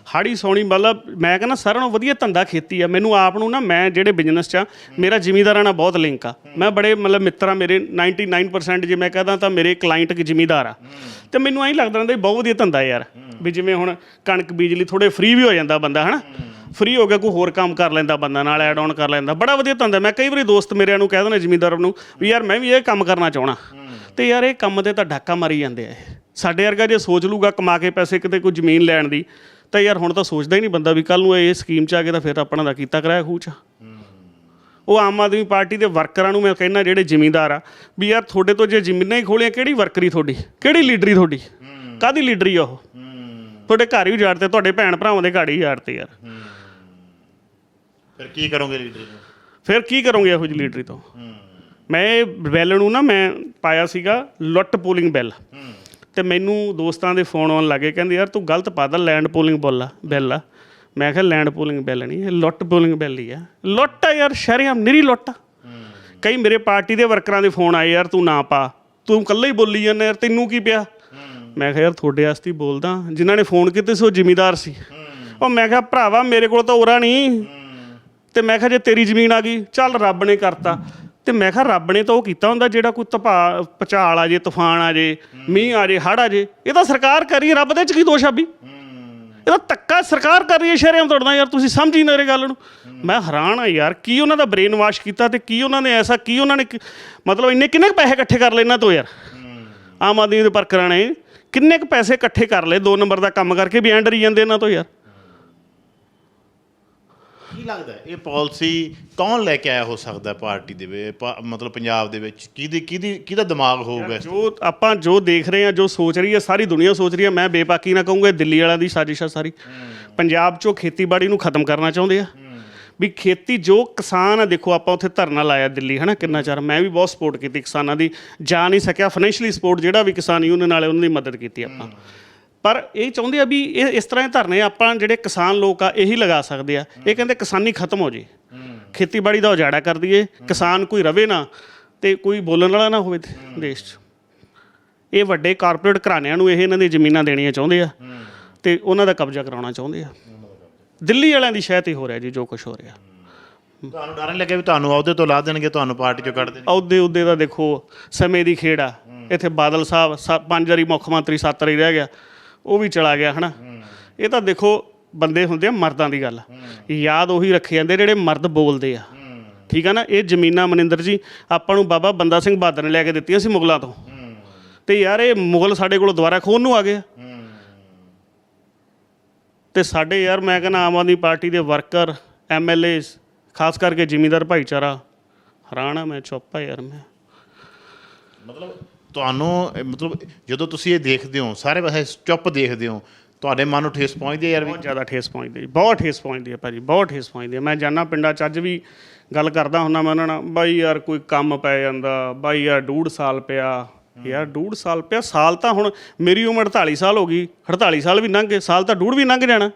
ਹਾੜੀ ਸੋਣੀ ਮਤਲਬ ਮੈਂ ਕਹਿੰਦਾ ਸਾਰਿਆਂ ਨਾਲੋਂ ਵਧੀਆ ਧੰਦਾ ਖੇਤੀ ਆ। ਮੈਨੂੰ ਆਪ ਨੂੰ ਨਾ ਮੈਂ ਜਿਹੜੇ ਬਿਜ਼ਨਸ 'ਚ ਆ, ਮੇਰਾ ਜ਼ਿਮੀਦਾਰਾਂ ਨਾਲ ਬਹੁਤ ਲਿੰਕ ਆ। ਮੈਂ ਬੜੇ ਮਤਲਬ ਮਿੱਤਰਾਂ ਮੇਰੇ 99% ਜੇ ਮੈਂ ਕਹਦਾ ਤਾਂ ਮੇਰੇ ਕਲਾਇੰਟ ਇੱਕ ਜ਼ਿਮੀਦਾਰ ਆ। ਤੇ ਮੈਨੂੰ ਐਂ ਲੱਗਦਾ ਰਹਿੰਦਾ ਬਹੁਤ ਵਧੀਆ ਧੰਦਾ ਯਾਰ, ਵੀ ਜਿਵੇਂ ਹੁਣ ਕਣਕ ਬੀਜਲੀ ਥੋੜੇ ਫ੍ਰੀ ਵੀ ਹੋ ਜਾਂਦਾ ਬੰਦਾ, ਹਨਾ? ਫ੍ਰੀ ਹੋ ਗਿਆ, ਕੋਈ ਹੋਰ ਕੰਮ ਕਰ ਲੈਂਦਾ ਬੰਦਾ, ਨਾਲ ਐਡ ਆਨ ਕਰ ਲੈਂਦਾ। ਬੜਾ ਵਧੀਆ ਧੰਦਾ। ਮੈਂ ਕਈ ਵਾਰੀ ਦੋਸਤ ਮੇਰਿਆਂ ਨੂੰ ਕਹਿ ਦਿੰਦਾ ਜ਼ਿਮੀਂਦਾਰ ਨੂੰ ਵੀ ਯਾਰ ਮੈਂ ਵੀ ਇਹ ਕੰਮ ਕਰਨਾ ਚਾਹਣਾ ਤੇ ਯਾਰ ਇਹ ਕੰਮ ਤੇ ਤਾਂ ਡਾਕਾ ਮਾਰੀ ਜਾਂਦੇ ਆ ਸਾਡੇ ਵਰਗਾ ਜੇ ਸੋਚ ਲੂਗਾ ਕਮਾ ਕੇ ਪੈਸੇ ਕਿਤੇ ਕੋਈ ਜ਼ਮੀਨ ਲੈਣ ਦੀ ਤਾਂ ਯਾਰ ਹੁਣ ਤਾਂ ਸੋਚਦਾ ਹੀ ਨਹੀਂ ਬੰਦਾ ਵੀ ਕੱਲ ਨੂੰ ਇਹ ਸਕੀਮ ਚ ਆ ਕੇ ਤਾਂ ਫਿਰ ਆਪਣਾ ਦਾ ਕੀਤਾ ਕਰਾਇਆ ਖੂਚ ਉਹ ਆਮ ਆਦਮੀ ਪਾਰਟੀ ਦੇ ਵਰਕਰਾਂ ਨੂੰ ਮੈਂ ਕਹਿੰਦਾ ਜਿਹੜੇ ਜ਼ਿਮੀਂਦਾਰ ਆ ਵੀ ਯਾਰ ਤੁਹਾਡੇ ਤੋਂ ਜੇ ਜ਼ਮੀਨਾਂ ਹੀ ਖੋਲੀਆਂ ਕਿਹੜੀ ਵਰਕਰੀ ਤੁਹਾਡੀ? ਕਿਹੜੀ ਲੀਡਰੀ ਤੁਹਾਡੀ? ਕਾਦੀ ਲੀਡਰੀ ਆ ਉਹ? ਤੁਹਾਡੇ ਘਰ ਹੀ ਉਜਾੜਤੇ ਤੁਹਾਡੇ ਭੈਣ ਭਰਾਵਾਂ ਦੇ ਘਰ ਹੀ ਉਜਾੜਤੇ ਯਾਰ। ਫਿਰ ਕੀ ਕਰੋਗੇ ਲੀਡਰ ਨੂੰ ਫਿਰ ਕੀ ਕਰੋਗੇ ਇਹੋ ਜਿਹੀ ਲੀਡਰੀ ਤੋਂ? ਮੈਂ ਇਹ ਬਿੱਲ ਨੂੰ ਨਾ ਮੈਂ ਪਾਇਆ ਸੀਗਾ ਲੁੱਟ ਪੋਲਿੰਗ ਬਿੱਲ ਤੇ ਮੈਨੂੰ ਦੋਸਤਾਂ ਦੇ ਫੋਨ ਆਉਣ ਲੱਗੇ ਕਹਿੰਦੇ ਯਾਰ ਤੂੰ ਗਲਤ ਪਾਦਾ ਲੈਂਡ ਪੋਲਿੰਗ ਬਿੱਲ ਆ ਬਿੱਲ ਆ। ਮੈਂ ਕਿਹਾ ਲੈਂਡ ਪੋਲਿੰਗ ਬਿੱਲ ਨਹੀਂ ਇਹ ਲੁੱਟ ਪੋਲਿੰਗ ਬਿੱਲ ਹੀ ਆ। ਲੁੱਟ ਆ ਯਾਰ ਸ਼ਰਿਆਮ ਨਿਰੀ ਲੁੱਟ ਆ। ਕਈ ਮੇਰੇ ਪਾਰਟੀ ਦੇ ਵਰਕਰਾਂ ਦੇ ਫੋਨ ਆਏ ਯਾਰ ਤੂੰ ਨਾ ਪਾ ਤੂੰ ਇਕੱਲਾ ਹੀ ਬੋਲੀ ਜਾਂਦਾ ਯਾਰ ਤੈਨੂੰ ਕੀ ਪਿਆ? ਮੈਂ ਕਿਹਾ ਯਾਰ ਤੁਹਾਡੇ ਵਾਸਤੇ ਬੋਲਦਾ ਜਿਨ੍ਹਾਂ ਨੇ ਫੋਨ ਕੀਤੇ ਸੀ ਜ਼ਿਮੀਦਾਰ ਸੀ। ਉਹ ਮੈਂ ਕਿਹਾ ਭਰਾਵਾ ਮੇਰੇ ਕੋਲ ਤਾਂ ਉਰਾ ਨਹੀਂ। ਤੇ ਮੈਂ ਕਿਹਾ ਜੇ ਤੇਰੀ ਜ਼ਮੀਨ ਆ ਗਈ ਚੱਲ ਰੱਬ ਨੇ ਕਰਤਾ। ਤੇ ਮੈਂ ਕਿਹਾ ਰੱਬ ਨੇ ਤਾਂ ਉਹ ਕੀਤਾ ਹੁੰਦਾ ਜਿਹੜਾ ਕੋਈ ਤਪਾ ਪਚਾਲ ਆ ਜੇ ਤੂਫਾਨ ਆ ਜੇ ਮੀਂਹ ਆ ਜੇ ਹੜ੍ਹ ਆ ਜੇ ਇਹ ਤਾਂ ਸਰਕਾਰ ਕਰੀ ਰੱਬ ਦੇ ਚ ਕੀ ਦੋਸ਼ ਆ ਵੀ ਇਹ ਤਾਂ ਧੱਕਾ ਸਰਕਾਰ ਕਰ ਰਹੀ ਹੈ ਸ਼ਰੇਆਮ ਤੁਹਾਡਾ ਯਾਰ ਤੁਸੀਂ ਸਮਝ ਹੀ ਨਾ ਰਹੇ ਗੱਲ ਨੂੰ। ਮੈਂ ਹੈਰਾਨ ਆ ਯਾਰ ਕੀ ਉਹਨਾਂ ਦਾ ਬ੍ਰੇਨ ਵਾਸ਼ ਕੀਤਾ ਤੇ ਕੀ ਉਹਨਾਂ ਨੇ ਐਸਾ ਕੀ ਉਹਨਾਂ ਨੇ ਮਤਲਬ ਇੰਨੇ ਕਿੰਨੇ ਪੈਸੇ ਇਕੱਠੇ ਕਰ ਇਹਨਾਂ ਤੋਂ ਯਾਰ? ਆਮ ਆਦਮੀ ਦੇ ਵਰਕਰਾਂ ਨੇ ਕਿੰਨੇ ਕੁ ਪੈਸੇ ਇਕੱਠੇ ਕਰ ਲਏ ਦੋ ਨੰਬਰ ਦਾ ਕੰਮ ਕਰਕੇ ਵੀ ਐਂ ਡਰੀ ਜਾਂਦੇ ਇਹਨਾਂ ਤੋਂ ਯਾਰ? ਕੀ ਲੱਗਦਾ ਹੈ, ਇਹ ਪਾਲਿਸੀ ਕੌਣ ਲੈ ਕੇ ਆਇਆ ਹੋ ਸਕਦਾ ਹੈ ਪਾਰਟੀ ਦੇ ਵਿੱਚ? ਪਾ- ਮਤਲਬ ਪੰਜਾਬ ਦੇ ਵਿੱਚ ਕਿਹਦੀ ਕਿਹਦੀ ਕਿਹਦਾ ਦਿਮਾਗ ਹੋਊਗਾ ਇਸ ਜੋ ਆਪਾਂ ਜੋ ਦੇਖ ਰਹੇ ਹਾਂ ਜੋ ਸੋਚ ਰਹੀ ਹੈ ਸਾਰੀ ਦੁਨੀਆ ਸੋਚ ਰਹੀ ਹੈ ਮੈਂ ਬੇਬਾਕੀ ਨਾ ਕਹੂੰਗਾ ਇਹ ਦਿੱਲੀ ਵਾਲਿਆਂ ਦੀ ਸਾਜ਼ਿਸ਼ ਆ ਸਾਰੀ। ਪੰਜਾਬ 'ਚੋਂ ਖੇਤੀਬਾੜੀ ਨੂੰ ਖਤਮ ਕਰਨਾ ਚਾਹੁੰਦੇ ਆ। ਵੀ ਖੇਤੀ ਜੋ ਕਿਸਾਨ ਆ ਦੇਖੋ ਆਪਾਂ ਉੱਥੇ ਧਰਨਾ ਲਾਇਆ ਦਿੱਲੀ ਹਨਾ ਕਿੰਨਾ ਚਿਰ। ਮੈਂ ਵੀ ਬਹੁਤ ਸਪੋਰਟ ਕੀਤੀ ਕਿਸਾਨਾਂ ਦੀ। ਜਾ ਨਹੀਂ ਸਕਿਆ ਫਾਈਨੈਂਸ਼ੀਅਲੀ ਸਪੋਰਟ ਜਿਹੜਾ ਵੀ ਕਿਸਾਨ ਯੂਨੀਅਨ ਵਾਲੇ ਉਹਨਾਂ ਦੀ ਮਦਦ ਕੀਤੀ ਆਪਾਂ। ਪਰ ਇਹ ਚਾਹੁੰਦੇ ਆ ਵੀ ਇਹ ਇਸ ਤਰ੍ਹਾਂ ਦੇ ਧਰਨੇ ਆਪਾਂ ਜਿਹੜੇ ਕਿਸਾਨ ਲੋਕ ਆ ਇਹੀ ਲਗਾ ਸਕਦੇ ਆ। ਇਹ ਕਹਿੰਦੇ ਕਿਸਾਨੀ ਖਤਮ ਹੋ ਜੇ। ਖੇਤੀਬਾੜੀ ਦਾ ਉਜਾੜਾ ਕਰ ਦਈਏ ਕਿਸਾਨ ਕੋਈ ਰਵੇ ਨਾ ਤੇ ਕੋਈ ਬੋਲਣ ਵਾਲਾ ਨਾ ਹੋਵੇ ਦੇਸ਼ 'ਚ। ਇਹ ਵੱਡੇ ਕਾਰਪੋਰੇਟ ਘਰਾਣਿਆਂ ਨੂੰ ਇਹ ਇਹਨਾਂ ਦੀ ਜ਼ਮੀਨਾਂ ਦੇਣੀਆਂ ਚਾਹੁੰਦੇ ਆ ਤੇ ਉਹਨਾਂ ਦਾ ਕਬਜ਼ਾ ਕਰਾਉਣਾ ਚਾਹੁੰਦੇ ਆ। ਦਿੱਲੀ ਵਾਲਿਆਂ ਦੀ ਸ਼ਹਿ ਤੇ ਹੋ ਰਿਹਾ ਜੀ ਜੋ ਕੁਝ ਹੋ ਰਿਹਾ। ਤੁਹਾਨੂੰ ਡਰ ਨਹੀਂ ਲੱਗਿਆ ਵੀ ਤੁਹਾਨੂੰ ਅਹੁਦੇ ਤੋਂ ਲਾ ਦੇਣਗੇ ਤੁਹਾਨੂੰ ਪਾਰਟੀ ਚੋਂ ਕੱਢ ਦੇਣਗੇ? ਅਹੁਦੇ ਉਦੇ ਦਾ ਦੇਖੋ ਸਮੇਂ ਦੀ ਖੇਡ ਆ। ਇੱਥੇ ਬਾਦਲ ਸਾਹਿਬ ਪੰਜ ਵਾਰੀ ਮੁੱਖ ਮੰਤਰੀ ਸੱਤ ਵਾਰੀ ਰਹਿ ਗਿਆ। ਉਹ ਵੀ ਚਲਾ ਗਿਆ, ਹਨਾ? ਇਹ ਤਾਂ ਦੇਖੋ, ਬੰਦੇ ਹੁੰਦੇ ਆ ਮਰਦਾਂ ਦੀ ਗੱਲ ਯਾਦ ਉਹੀ ਰੱਖੇ ਜਾਂਦੇ ਜਿਹੜੇ ਮਰਦ ਬੋਲਦੇ ਆ। ਠੀਕ ਆ ਨਾ? ਇਹ ਜ਼ਮੀਨਾਂ ਮਨਿੰਦਰ ਜੀ, ਆਪਾਂ ਨੂੰ ਬਾਬਾ ਬੰਦਾ ਸਿੰਘ ਬਹਾਦਰ ਨੇ ਲੈ ਕੇ ਦਿੱਤੀਆਂ ਸੀ ਮੁਗਲਾਂ ਤੋਂ। ਤੇ ਯਾਰ ਇਹ ਮੁਗਲ ਸਾਡੇ ਕੋਲ ਦੁਬਾਰਾ ਖੋਹਣ ਨੂੰ ਆ ਗਏ ਆ। ਤੇ ਸਾਡੇ ਯਾਰ ਮੈਂ ਕਹਿੰਦਾ ਆਮ ਆਦਮੀ ਪਾਰਟੀ ਦੇ ਵਰਕਰ ਐਮਐਲਏ ਖਾਸ ਕਰਕੇ ਜ਼ਿਮੀਂਦਾਰ ਭਾਈਚਾਰਾ, ਹੈਰਾਨ ਆ ਮੈਂ, ਚੁੱਪ ਆ ਯਾਰ ਮੈਂ। ਮਤਲਬ ਤੁਹਾਨੂੰ ਮਤਲਬ ਜਦੋਂ ਤੁਸੀਂ ਇਹ ਦੇਖਦੇ ਹੋ ਸਾਰੇ ਪਾਸੇ ਚੁੱਪ ਦੇਖਦੇ ਹੋ ਤੁਹਾਡੇ ਮਨ ਨੂੰ ਠੇਸ ਪਹੁੰਚਦੀ ਹੈ ਯਾਰ ਵੀ? ਬਹੁਤ ਜ਼ਿਆਦਾ ਠੇਸ ਪਹੁੰਚਦੀ ਹੈ ਬਹੁਤ ਠੇਸ ਪਹੁੰਚਦੀ ਹੈ ਭਾਜੀ ਬਹੁਤ ਠੇਸ ਪਹੁੰਚਦੀ ਹੈ। ਮੈਂ ਜਾਣਾ ਪਿੰਡਾਂ ਚ ਅੱਜ ਵੀ ਗੱਲ ਕਰਦਾ ਹੁੰਦਾ ਮੈਂ ਉਹਨਾਂ ਨਾਲ ਬਾਈ ਯਾਰ ਕੋਈ ਕੰਮ ਪੈ ਜਾਂਦਾ ਬਾਈ ਯਾਰ ਡੂਢ ਸਾਲ ਪਿਆ ਯਾਰ ਡੂਢ ਸਾਲ ਪਿਆ ਸਾਲ ਤਾਂ ਹੁਣ ਮੇਰੀ ਉਮਰ 48 ਸਾਲ ਹੋ ਗਈ 48 ਸਾਲ ਵੀ ਲੰਘ ਗਏ ਸਾਲ ਤਾਂ ਡੂਢ ਵੀ ਲੰਘ ਜਾਣਾ।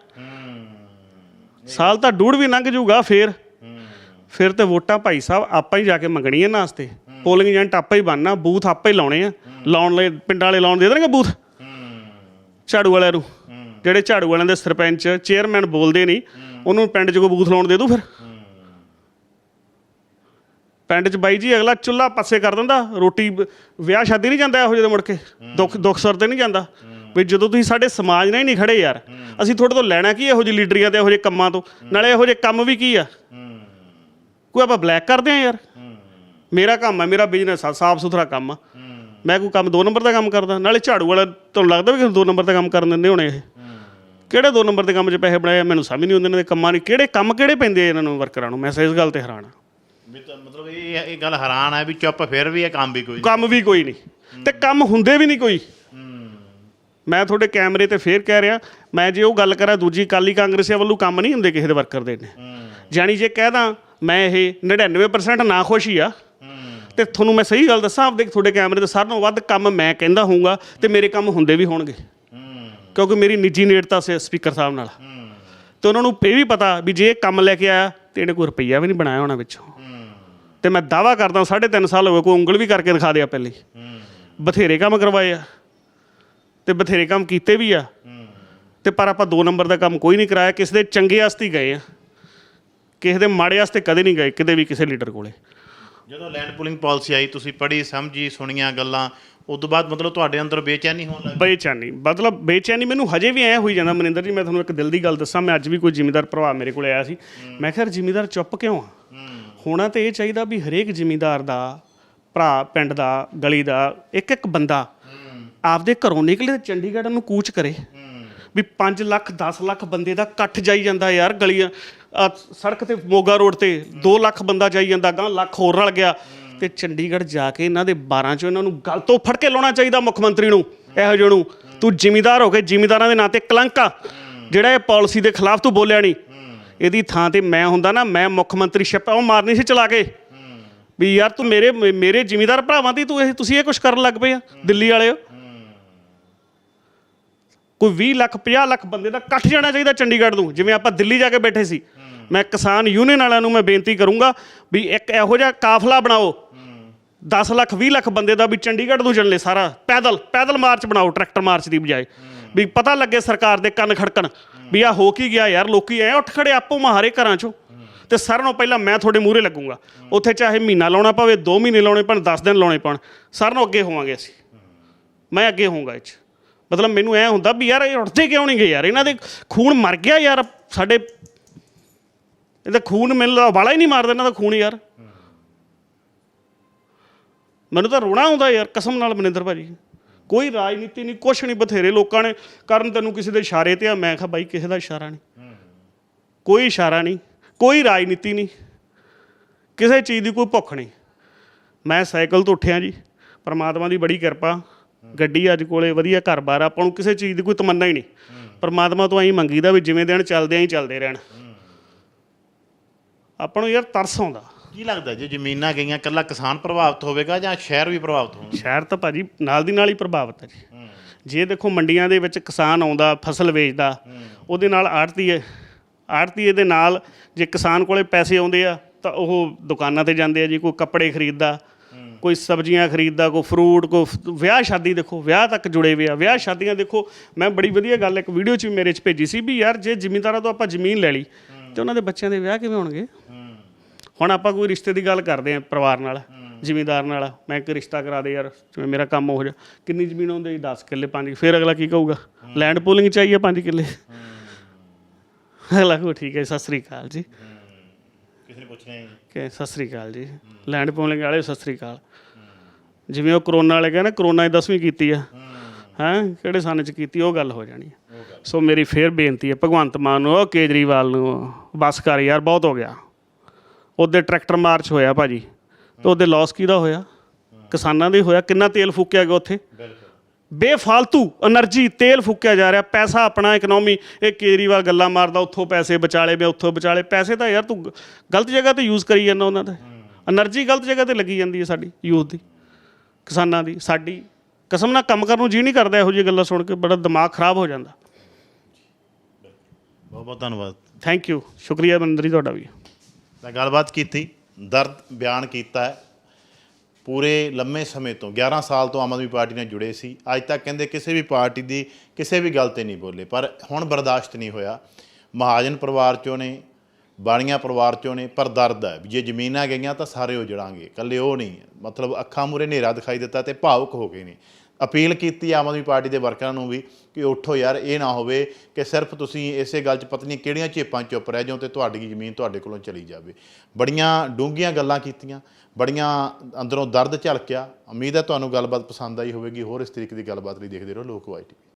ਸਾਲ ਤਾਂ ਡੂਢ ਵੀ ਲੰਘ ਜਾਊਗਾ ਫੇਰ। ਫਿਰ ਤੇ ਵੋਟਾਂ ਭਾਈ ਸਾਹਿਬ ਆਪਾਂ ਹੀ ਜਾ ਕੇ ਮੰਗਣੀਆਂ ਇਹਨਾਂ ਵਾਸਤੇ। ਪੋਲਿੰਗ ਏਜੰਟ ਆਪਾਂ ਹੀ ਬਣਨਾ ਬੂਥ ਆਪਾਂ ਹੀ ਲਾਉਣੇ ਆ। ਲਾਉਣ ਲਈ ਪਿੰਡਾਂ ਵਾਲੇ ਲਾਉਣ ਦੇ ਦੇਣਗੇ ਬੂਥ? ਝਾੜੂ ਵਾਲਿਆਂ ਨੂੰ। ਜਿਹੜੇ ਝਾੜੂ ਵਾਲਿਆਂ ਦੇ ਸਰਪੰਚ ਚੇਅਰਮੈਨ ਬੋਲਦੇ ਨਹੀਂ ਉਹਨੂੰ ਪਿੰਡ 'ਚ ਕੋਈ ਬੂਥ ਲਾਉਣ ਦੇ ਦੂ ਫਿਰ? ਪਿੰਡ 'ਚ ਬਾਈ ਜੀ ਅਗਲਾ ਚੁੱਲਾ ਪਾਸੇ ਕਰ ਦਿੰਦਾ ਰੋਟੀ ਵਿਆਹ ਸ਼ਾਦੀ ਨਹੀਂ ਜਾਂਦਾ ਇਹੋ ਜਿਹੇ ਮੁੜ ਕੇ। ਦੁੱਖ ਦੁੱਖ ਸੁਰ ਤੇ ਨਹੀਂ ਜਾਂਦਾ। ਵੀ ਜਦੋਂ ਤੁਸੀਂ ਸਾਡੇ ਸਮਾਜ ਨਾਲ ਹੀ ਨਹੀਂ ਖੜੇ ਯਾਰ ਅਸੀਂ ਤੁਹਾਡੇ ਤੋਂ ਲੈਣਾ ਕੀ ਇਹੋ ਜਿਹੀ ਲੀਡਰੀਆਂ ਤੇ ਇਹੋ ਜਿਹੇ ਕੰਮਾਂ ਤੋਂ? ਨਾਲੇ ਇਹੋ ਜਿਹੇ ਕੰਮ ਵੀ ਕੀ ਆ? ਕੋਈ ਆਪਾਂ ਬਲੈਕ ਕਰਦੇ ਆ ਯਾਰ? ਮੇਰਾ ਕੰਮ ਹੈ ਮੇਰਾ ਬਿਜ਼ਨਸ ਆ ਸਾਫ਼ ਸੁਥਰਾ ਕੰਮ ਆ। ਮੈਂ ਕੋਈ ਕੰਮ ਦੋ ਨੰਬਰ ਦਾ ਕੰਮ ਕਰਦਾ ਨਾਲੇ ਝਾੜੂ ਵਾਲਾ ਤੁਹਾਨੂੰ ਲੱਗਦਾ ਵੀ ਦੋ ਨੰਬਰ ਦਾ ਕੰਮ ਕਰਨ ਦਿੰਦੇ ਹੋਣੇ ਇਹ? ਕਿਹੜੇ ਦੋ ਨੰਬਰ ਦੇ ਕੰਮ 'ਚ ਪੈਸੇ ਬਣਾਏ ਆ? ਮੈਨੂੰ ਸਮਝ ਨਹੀਂ ਆਉਂਦੇ ਇਹਨਾਂ ਦੇ ਕੰਮਾਂ ਨੇ। ਕਿਹੜੇ ਕੰਮ ਕਿਹੜੇ ਪੈਂਦੇ ਆ ਇਹਨਾਂ ਨੂੰ ਵਰਕਰਾਂ ਨੂੰ? ਮੈਂ ਇਸ ਗੱਲ ਤੇ ਹੈਰਾਨ ਆ ਮਤਲਬ ਇਹ ਇਹ ਗੱਲ ਹੈਰਾਨ ਹੈ ਵੀ ਚੁੱਪ ਫਿਰ ਵੀ ਇਹ ਕੰਮ ਵੀ ਕੋਈ ਕੰਮ ਵੀ ਕੋਈ ਨਹੀਂ। ਤੇ ਕੰਮ ਹੁੰਦੇ ਵੀ ਨਹੀਂ ਕੋਈ। ਮੈਂ ਤੁਹਾਡੇ ਕੈਮਰੇ ਤੇ ਫੇਰ ਕਹਿ ਰਿਹਾ ਮੈਂ ਜੇ ਉਹ ਗੱਲ ਕਰਾਂ ਦੂਜੀ ਕਾਲੀ ਕਾਂਗਰਸੀਆਂ ਵੱਲੋਂ ਕੰਮ ਨਹੀਂ ਹੁੰਦੇ ਕਿਸੇ ਦੇ ਵਰਕਰ ਦੇ ਨੇ ਜਾਣੀ ਜੇ ਕਹਿਦਾ ਮੈਂ ਇਹ 99% ਨਾ ਖੁਸ਼ੀ ਆ। ਤੇ ਤੁਹਾਨੂੰ ਮੈਂ ਸਹੀ ਗੱਲ ਦੱਸਾਂ, ਆਪਦੇ ਤੁਹਾਡੇ ਕੈਮਰੇ ਦੇ ਸਾਰਿਆਂ ਨਾਲੋਂ ਵੱਧ ਕੰਮ ਮੈਂ ਕਹਿੰਦਾ ਹੋਊਗਾ ਤੇ ਮੇਰੇ ਕੰਮ ਹੁੰਦੇ ਵੀ ਹੋਣਗੇ। ਕਿਉਂਕਿ ਮੇਰੀ ਨਿੱਜੀ ਨੇੜਤਾ ਸੇ, ਸਪੀਕਰ ਸਾਹਿਬ ਨਾਲ। ਤੇ ਉਹਨਾਂ ਨੂੰ ਇਹ ਵੀ ਪਤਾ ਵੀ ਜੇ ਇਹ ਕੰਮ ਲੈ ਕੇ ਆਇਆ ਤੇ ਇਹਨੇ ਕੋਈ ਰੁਪਈਆ ਵੀ ਨਹੀਂ ਬਣਾਇਆ ਹੋਣਾ ਵਿੱਚੋਂ। ਤੇ ਮੈਂ ਦਾਵਾ ਕਰਦਾ 3.5 ਸਾਲ ਹੋ ਗਏ, ਕੋਈ ਉਂਗਲ ਵੀ ਕਰਕੇ ਦਿਖਾ ਦਿਆ ਪਹਿਲੇ ਬਥੇਰੇ ਕੰਮ ਕਰਵਾਏ ਆ ਤੇ ਬਥੇਰੇ ਕੰਮ ਕੀਤੇ ਵੀ ਆ। ਤੇ ਪਰ ਆਪਾਂ ਦੋ ਨੰਬਰ ਦਾ ਕੰਮ ਕੋਈ ਨਹੀਂ ਕਰਾਇਆ, ਕਿਸੇ ਦੇ ਚੰਗੇ ਵਾਸਤੇ ਗਏ ਆ। ਕਿਸੇ ਦੇ ਮਾੜੇ ਵਾਸਤੇ ਕਦੇ ਨਹੀਂ ਗਏ, ਕਿਤੇ ਵੀ ਕਿਸੇ ਲੀਡਰ ਕੋਲੇ। ਜਦੋਂ ਲੈਂਡ ਪੂਲਿੰਗ ਪਾਲਿਸੀ ਆਈ ਤੁਸੀਂ ਪੜ੍ਹੀ ਸਮਝੀ ਸੁਣੀਆਂ ਗੱਲਾਂ ਉਸ ਤੋਂ ਬਾਅਦ ਮਤਲਬ ਤੁਹਾਡੇ ਅੰਦਰ ਬੇਚੈਨੀ ਹੋਣ ਲੱਗ ਬੇਚੈਨੀ। ਮਤਲਬ ਬੇਚੈਨੀ ਮੈਨੂੰ ਹਜੇ ਵੀ ਐ ਹੋਈ ਜਾਂਦਾ ਮਨਿੰਦਰ ਜੀ ਮੈਂ ਤੁਹਾਨੂੰ ਇੱਕ ਦਿਲ ਦੀ ਗੱਲ ਦੱਸਾਂ ਮੈਂ ਅੱਜ ਵੀ ਕੋਈ ਜ਼ਿਮੀਂਦਾਰ ਭਰਾ ਮੇਰੇ ਕੋਲ ਆਇਆ ਸੀ। ਮੈਂ ਕਿਹਾ ਜ਼ਿਮੀਂਦਾਰ ਚੁੱਪ ਕਿਉਂ ਆ? ਹੋਣਾ ਤੇ ਇਹ ਚਾਹੀਦਾ ਵੀ ਹਰੇਕ ਜ਼ਿਮੀਂਦਾਰ ਦਾ ਭਰਾ ਪਿੰਡ ਦਾ ਗਲੀ ਦਾ ਇੱਕ ਇੱਕ ਬੰਦਾ ਆਪਦੇ ਘਰੋਂ ਨਿਕਲੇ ਤੇ ਚੰਡੀਗੜ੍ਹ ਨੂੰ ਕੂਚ ਕਰੇ। ਵੀ 5 ਲੱਖ 10 ਲੱਖ ਬੰਦੇ ਦਾ ਇਕੱਠ ਜਾਈ ਜਾਂਦਾ ਯਾਰ ਗਲੀਆਂ, ਆਹ ਸੜਕ ਤੇ ਮੋਗਾ ਰੋਡ ਤੇ 2 ਲੱਖ ਬੰਦਾ ਜਾਈ ਜਾਂਦਾ ਗਾਂ ਲੱਖ ਹੋਰ ਰਲ ਗਿਆ। ਤੇ ਚੰਡੀਗੜ੍ਹ ਜਾ ਕੇ ਇਹਨਾਂ ਦੇ 12 ਚੋਂ ਇਹਨਾਂ ਨੂੰ ਗੱਲ ਤੋਂ ਫੜ ਕੇ ਲਾਉਣਾ ਚਾਹੀਦਾ ਮੁੱਖ ਮੰਤਰੀ ਨੂੰ, ਇਹੋ ਜਿਹੇ ਨੂੰ। ਤੂੰ ਜ਼ਿਮੀਦਾਰ ਹੋ ਕੇ ਜ਼ਿਮੀਦਾਰਾਂ ਦੇ ਨਾਂ ਤੇ ਕਲੰਕ ਆ। ਜਿਹੜਾ ਇਹ ਪਾਲਿਸੀ ਦੇ ਖਿਲਾਫ ਤੂੰ ਬੋਲਿਆ ਨਹੀਂ ਇਹਦੀ ਥਾਂ ਤੇ ਮੈਂ ਹੁੰਦਾ ਨਾ, ਮੈਂ ਮੁੱਖ ਮੰਤਰੀ ਸ਼ਿਪ ਉਹ ਮਾਰਨੀ ਸੀ ਚਲਾ ਕੇ। ਵੀ ਯਾਰ ਤੂੰ ਮੇਰੇ ਮੇਰੇ ਜ਼ਿਮੀਦਾਰ ਭਰਾਵਾਂ ਦੀ ਤੂੰ ਇਹ, ਤੁਸੀਂ ਇਹ ਕੁਝ ਕਰਨ ਲੱਗ ਪਏ ਆ, ਦਿੱਲੀ ਵਾਲਿਓ ਕੋਈ 20 ਲੱਖ 50 ਲੱਖ ਬੰਦੇ ਦਾ ਇਕੱਠ ਜਾਣਾ ਚਾਹੀਦਾ ਚੰਡੀਗੜ੍ਹ ਨੂੰ, ਜਿਵੇਂ ਆਪਾਂ ਦਿੱਲੀ ਜਾ ਕੇ ਬੈਠੇ ਸੀ। ਮੈਂ ਕਿਸਾਨ ਯੂਨੀਅਨ ਵਾਲਿਆਂ ਨੂੰ ਮੈਂ ਬੇਨਤੀ ਕਰੂੰਗਾ ਵੀ ਇੱਕ ਇਹੋ ਜਿਹਾ ਕਾਫਲਾ ਬਣਾਓ। 10 ਲੱਖ 20 ਲੱਖ ਬੰਦੇ ਦਾ ਵੀ ਚੰਡੀਗੜ੍ਹ ਨੂੰ ਚੱਲੇ ਸਾਰਾ, ਪੈਦਲ ਪੈਦਲ ਮਾਰਚ ਬਣਾਓ, ਟਰੈਕਟਰ ਮਾਰਚ ਦੀ ਬਜਾਏ। ਵੀ ਪਤਾ ਲੱਗੇ ਸਰਕਾਰ ਦੇ ਕੰਨ ਖੜਕਣ, ਵੀ ਆ ਹੋ ਕੀ ਗਿਆ ਯਾਰ, ਲੋਕੀ ਐ ਉੱਠ ਖੜੇ ਆਪੋ ਮਹਾਰੇ ਘਰਾਂ ਚੋਂ। ਤੇ ਸਾਰਿਆਂ ਨੂੰ ਪਹਿਲਾਂ ਮੈਂ ਤੁਹਾਡੇ ਮੂਹਰੇ ਲੱਗੂੰਗਾ। ਉੱਥੇ ਚਾਹੇ ਮਹੀਨਾ ਲਾਉਣਾ ਪਵੇ 2 ਮਹੀਨੇ ਲਾਉਣੇ ਪੈਣ 10 ਦਿਨ ਲਾਉਣੇ ਪੈਣ, ਸਾਰਿਆਂ ਨੂੰ ਅੱਗੇ ਹੋਵਾਂਗੇ ਅਸੀਂ। ਮੈਂ ਅੱਗੇ ਹੋਊਂਗਾ ਇਹ 'ਚ। ਮਤਲਬ ਮੈਨੂੰ ਐ ਹੁੰਦਾ ਵੀ ਯਾਰ ਇਹ ਉੱਠਦੇ ਕਿਉਂ ਨਹੀਂ ਗਏ ਯਾਰ? ਇਹਨਾਂ ਦੇ ਖੂਨ ਮਰ ਗਿਆ ਯਾਰ ਸਾਡੇ। ਇਹਦਾ ਖੂਨ ਮਿਲਦਾ ਵਾਲਾ ਹੀ ਨਹੀਂ ਮਾਰਦਾ ਇਹਨਾਂ ਦਾ ਖੂਨ ਯਾਰ। ਮੈਨੂੰ ਤਾਂ ਰੋਣਾ ਆਉਂਦਾ ਯਾਰ ਕਸਮ ਨਾਲ ਮਨਿੰਦਰ ਭਾਜੀ। ਕੋਈ ਰਾਜਨੀਤੀ ਨਹੀਂ, ਕੁਛ ਨਹੀਂ, ਬਥੇਰੇ ਲੋਕਾਂ ਨੇ ਕਰਨ ਤੈਨੂੰ ਕਿਸੇ ਦੇ ਇਸ਼ਾਰੇ ਤੇ ਆ। ਮੈਂ ਕਿਹਾ ਬਾਈ ਕਿਸੇ ਦਾ ਇਸ਼ਾਰਾ ਨਹੀਂ। ਕੋਈ ਇਸ਼ਾਰਾ ਨਹੀਂ, ਕੋਈ ਰਾਜਨੀਤੀ ਨਹੀਂ, ਕਿਸੇ ਚੀਜ਼ ਦੀ ਕੋਈ ਭੁੱਖ ਨਹੀਂ। ਮੈਂ ਸਾਈਕਲ ਤੋਂ ਉੱਠਿਆ ਜੀ, ਪਰਮਾਤਮਾ ਦੀ ਬੜੀ ਕਿਰਪਾ। ਗੱਡੀ ਅੱਜ ਕੋਲੇ ਵਧੀਆ ਘਰ-ਬਾਰ ਆਪਾਂ ਨੂੰ ਕਿਸੇ ਚੀਜ਼ ਦੀ ਕੋਈ ਤਮੰਨਾ ਹੀ ਨਹੀਂ। ਪਰਮਾਤਮਾ ਤੋਂ ਐਂ ਮੰਗੀਦਾ ਵੀ ਜਿਵੇਂ ਦਿਨ ਚੱਲਦੇ ਹੀ ਚੱਲਦੇ ਰਹਿਣ। ਆਪਾਂ ਨੂੰ ਯਾਰ ਤਰਸ ਆਉਂਦਾ। ਕੀ ਲੱਗਦਾ ਜੇ ਜ਼ਮੀਨਾਂ ਗਈਆਂ ਕੱਲਾ ਕਿਸਾਨ ਪ੍ਰਭਾਵਿਤ ਹੋਵੇਗਾ ਜਾਂ ਸ਼ਹਿਰ ਵੀ ਪ੍ਰਭਾਵਿਤ ਹੋਣਗੇ ਸ਼ਹਿਰ ਤਾਂ ਭਾਜੀ ਨਾਲ ਦੀ ਨਾਲ ਹੀ ਪ੍ਰਭਾਵਿਤ ਹੈ ਜੀ। ਜੇ ਦੇਖੋ ਮੰਡੀਆਂ ਦੇ ਵਿੱਚ ਕਿਸਾਨ ਆਉਂਦਾ ਫਸਲ ਵੇਚਦਾ ਉਹਦੇ ਨਾਲ ਆੜਤੀ ਹੈ। ਆੜਤੀ ਦੇ ਨਾਲ ਜੇ ਕਿਸਾਨ ਕੋਲੇ ਪੈਸੇ ਆਉਂਦੇ ਆ ਤਾਂ ਉਹ ਦੁਕਾਨਾਂ ਤੇ ਜਾਂਦੇ ਆ ਜੀ ਕੋਈ ਕੱਪੜੇ ਖਰੀਦਦਾ ਕੋਈ ਸਬਜ਼ੀਆਂ ਖਰੀਦਦਾ ਕੋਈ ਫਰੂਟ ਕੋਈ ਵਿਆਹ ਸ਼ਾਦੀ ਦੇਖੋ ਵਿਆਹ ਤੱਕ ਜੁੜੇ ਹੋਏ ਆ ਵਿਆਹ ਸ਼ਾਦੀਆਂ ਦੇਖੋ ਮੈਂ ਬੜੀ ਵਧੀਆ ਗੱਲ ਇੱਕ ਵੀਡੀਓ 'ਚ ਵੀ ਮੇਰੇ 'ਚ ਭੇਜੀ ਸੀ ਵੀ ਯਾਰ ਜੇ ਜ਼ਿਮੀਂਦਾਰਾਂ ਤੋਂ ਆਪਾਂ ਜ਼ਮੀਨ ਲੈ ਲਈ ਤੇ ਉਹਨਾਂ ਦੇ ਬੱਚਿਆਂ ਦੇ ਵਿਆਹ ਕਿਵੇਂ ਹੋਣਗੇ? ਹੁਣ ਆਪਾਂ ਕੋਈ ਰਿਸ਼ਤੇ ਦੀ ਗੱਲ ਕਰਦੇ ਆਂ ਪਰਿਵਾਰ ਨਾਲ ਜ਼ਿਮੀਂਦਾਰ ਨਾਲ ਮੈਂ ਇੱਕ ਰਿਸ਼ਤਾ ਕਰਾ ਦੇ ਯਾਰ ਜਿਵੇਂ ਮੇਰਾ ਕੰਮ ਹੋ ਜਾ ਕਿੰਨੀ ਜ਼ਮੀਨ ਹੁੰਦੀ ਜੀ? 10 ਕਿੱਲੇ 5 ਫਿਰ ਅਗਲਾ ਕੀ ਕਹੂਗਾ? ਲੈਂਡ ਪੂਲਿੰਗ ਚਾਹੀਏ 5 ਕਿੱਲੇ? ਅਗਲਾ ਕਹੂ ਠੀਕ ਹੈ ਸਤਿ ਸ੍ਰੀ ਅਕਾਲ ਜੀ। ਕਿਸੇ ਨੇ ਪੁੱਛਣਾ ਹੀ ਕਿ ਸਤਿ ਸ੍ਰੀ ਅਕਾਲ ਜੀ। ਲੈਂਡ ਪੂਲਿੰਗ ਵਾਲੇ ਸਤਿ ਸ੍ਰੀ ਅਕਾਲ। ਜਿਵੇਂ ਉਹ ਕਰੋਨਾ ਵਾਲੇ ਕਹਿੰਦੇ ਕਰੋਨਾ 'ਚ 10ਵੀਂ ਕੀਤੀ ਆ। ਹੈਂ? ਕਿਹੜੇ ਸਾਲ 'ਚ ਕੀਤੀ ਉਹ ਗੱਲ ਹੋ ਜਾਣੀ ਸੋ ਮੇਰੀ ਫੇਰ ਬੇਨਤੀ ਹੈ ਭਗਵੰਤ ਮਾਨ ਨੂੰ ਉਹ ਕੇਜਰੀਵਾਲ ਨੂੰ ਬਸ ਕਰ ਯਾਰ ਬਹੁਤ ਹੋ ਗਿਆ। ਉਹਦੇ ਟਰੈਕਟਰ ਮਾਰਚ ਹੋਇਆ ਭਾਜੀ। ਤੇ ਉਹਦੇ ਲਾਸ ਕਿਹਦਾ ਹੋਇਆ? ਕਿਸਾਨਾਂ ਦੇ ਹੋਇਆ ਕਿੰਨਾ ਤੇਲ ਫੂਕਿਆ ਗਿਆ ਉੱਥੇ? ਬਿਲਕੁਲ। ਬੇਫਾਲਤੂ એનર્ਜੀ ਤੇਲ ਫੁੱਕਿਆ ਜਾ ਰਿਹਾ ਪੈਸਾ ਆਪਣਾ ਇਕਨੋਮੀ ਇਹ ਕੇਰੀਵਾਲ ਗੱਲਾਂ ਮਾਰਦਾ ਉੱਥੋਂ ਪੈਸੇ ਬਚਾਲੇ ਮੈਂ ਉੱਥੋਂ ਬਚਾਲੇ ਪੈਸੇ ਤਾਂ ਯਾਰ ਤੂੰ ਗਲਤ ਜਗ੍ਹਾ ਤੇ ਯੂਜ਼ ਕਰੀ ਜਾਂਦਾ ਉਹਨਾਂ ਦਾ। એનર્ਜੀ ਗਲਤ ਜਗ੍ਹਾ ਤੇ ਲੱਗੀ ਜਾਂਦੀ ਹੈ ਸਾਡੀ ਯੂਥ ਦੀ ਕਿਸਾਨਾਂ ਦੀ ਸਾਡੀ। ਕਸਮ ਨਾਲ ਕੰਮ ਕਰਨ ਨੂੰ ਜੀ ਨਹੀਂ ਕਰਦਾ ਇਹੋ ਜਿਹੀ ਗੱਲਾਂ ਸੁਣ ਕੇ ਬੜਾ ਦਿਮਾਗ ਖਰਾਬ ਹੋ ਜਾਂਦਾ। ਬਹੁਤ ਬਹੁਤ ਧੰਨਵਾਦ। ਥੈਂਕ ਯੂ ਸ਼ੁਕਰੀਆ ਮਨਿੰਦਰ ਜੀ ਤੁਹਾਡਾ ਵੀ। ਮੈਂ ਗੱਲਬਾਤ ਕੀਤੀ ਦਰਦ ਬਿਆਨ ਕੀਤਾ ਹੈ। ਪੂਰੇ ਲੰਮੇ ਸਮੇਂ ਤੋਂ 11 ਸਾਲ ਤੋਂ ਆਮ ਆਦਮੀ ਪਾਰਟੀ ਨਾਲ ਜੁੜੇ ਸੀ। ਅੱਜ ਤੱਕ ਕਹਿੰਦੇ ਕਿਸੇ ਵੀ ਪਾਰਟੀ ਦੀ ਕਿਸੇ ਵੀ ਗੱਲ ਤੇ ਨਹੀਂ ਬੋਲੇ। ਪਰ ਹੁਣ ਬਰਦਾਸ਼ਤ ਨਹੀਂ ਹੋਇਆ। ਮਹਾਜਨ ਪਰਿਵਾਰ ਚੋਂ ਨੇ, ਬਾਣੀਆਂ ਪਰਿਵਾਰ ਚੋਂ ਨੇ, ਪਰ ਦਰਦ ਹੈ। ਵੀ ਜੇ ਜ਼ਮੀਨਾਂ ਗਈਆਂ ਤਾਂ ਸਾਰੇ ਉਜੜਾਂਗੇ। ਇਕੱਲੇ ਉਹ ਨਹੀਂ। ਮਤਲਬ ਅੱਖਾਂ ਮੂਰੇ ਹਨੇਰਾ ਦਿਖਾਈ ਦਿੱਤਾ ਤੇ ਭਾਵੁਕ ਹੋ ਗਏ ਨੇ। ਅਪੀਲ ਕੀਤੀ ਆਮ ਆਦਮੀ ਪਾਰਟੀ ਦੇ ਵਰਕਰਾਂ ਨੂੰ ਵੀ ਕਿ ਉੱਠੋ ਯਾਰ, ਇਹ ਨਾ ਹੋਵੇ ਕਿ ਸਿਰਫ ਤੁਸੀਂ ਇਸੇ ਗੱਲ 'ਚ ਪਤਾ ਨਹੀਂ ਕਿਹੜੀਆਂ ਝੇਪਾਂ 'ਚ ਚੁੱਪ ਰਹਿ ਜਾਓ ਤੇ ਤੁਹਾਡੀ ਜ਼ਮੀਨ ਤੁਹਾਡੇ ਕੋਲੋਂ ਚਲੀ ਜਾਵੇ। ਬੜੀਆਂ ਡੂੰਘੀਆਂ ਗੱਲਾਂ ਕੀਤੀਆਂ, ਬੜੀਆਂ ਅੰਦਰੋਂ ਦਰਦ ਝਲਕਿਆ। ਉਮੀਦ ਹੈ ਤੁਹਾਨੂੰ ਗੱਲਬਾਤ ਪਸੰਦ ਆਈ ਹੋਵੇਗੀ, ਹੋਰ ਇਸ ਤਰੀਕੇ ਦੀ ਗੱਲਬਾਤ ਲਈ ਦੇਖਦੇ ਰਹੋ ਲੋਕ ਵਾਈ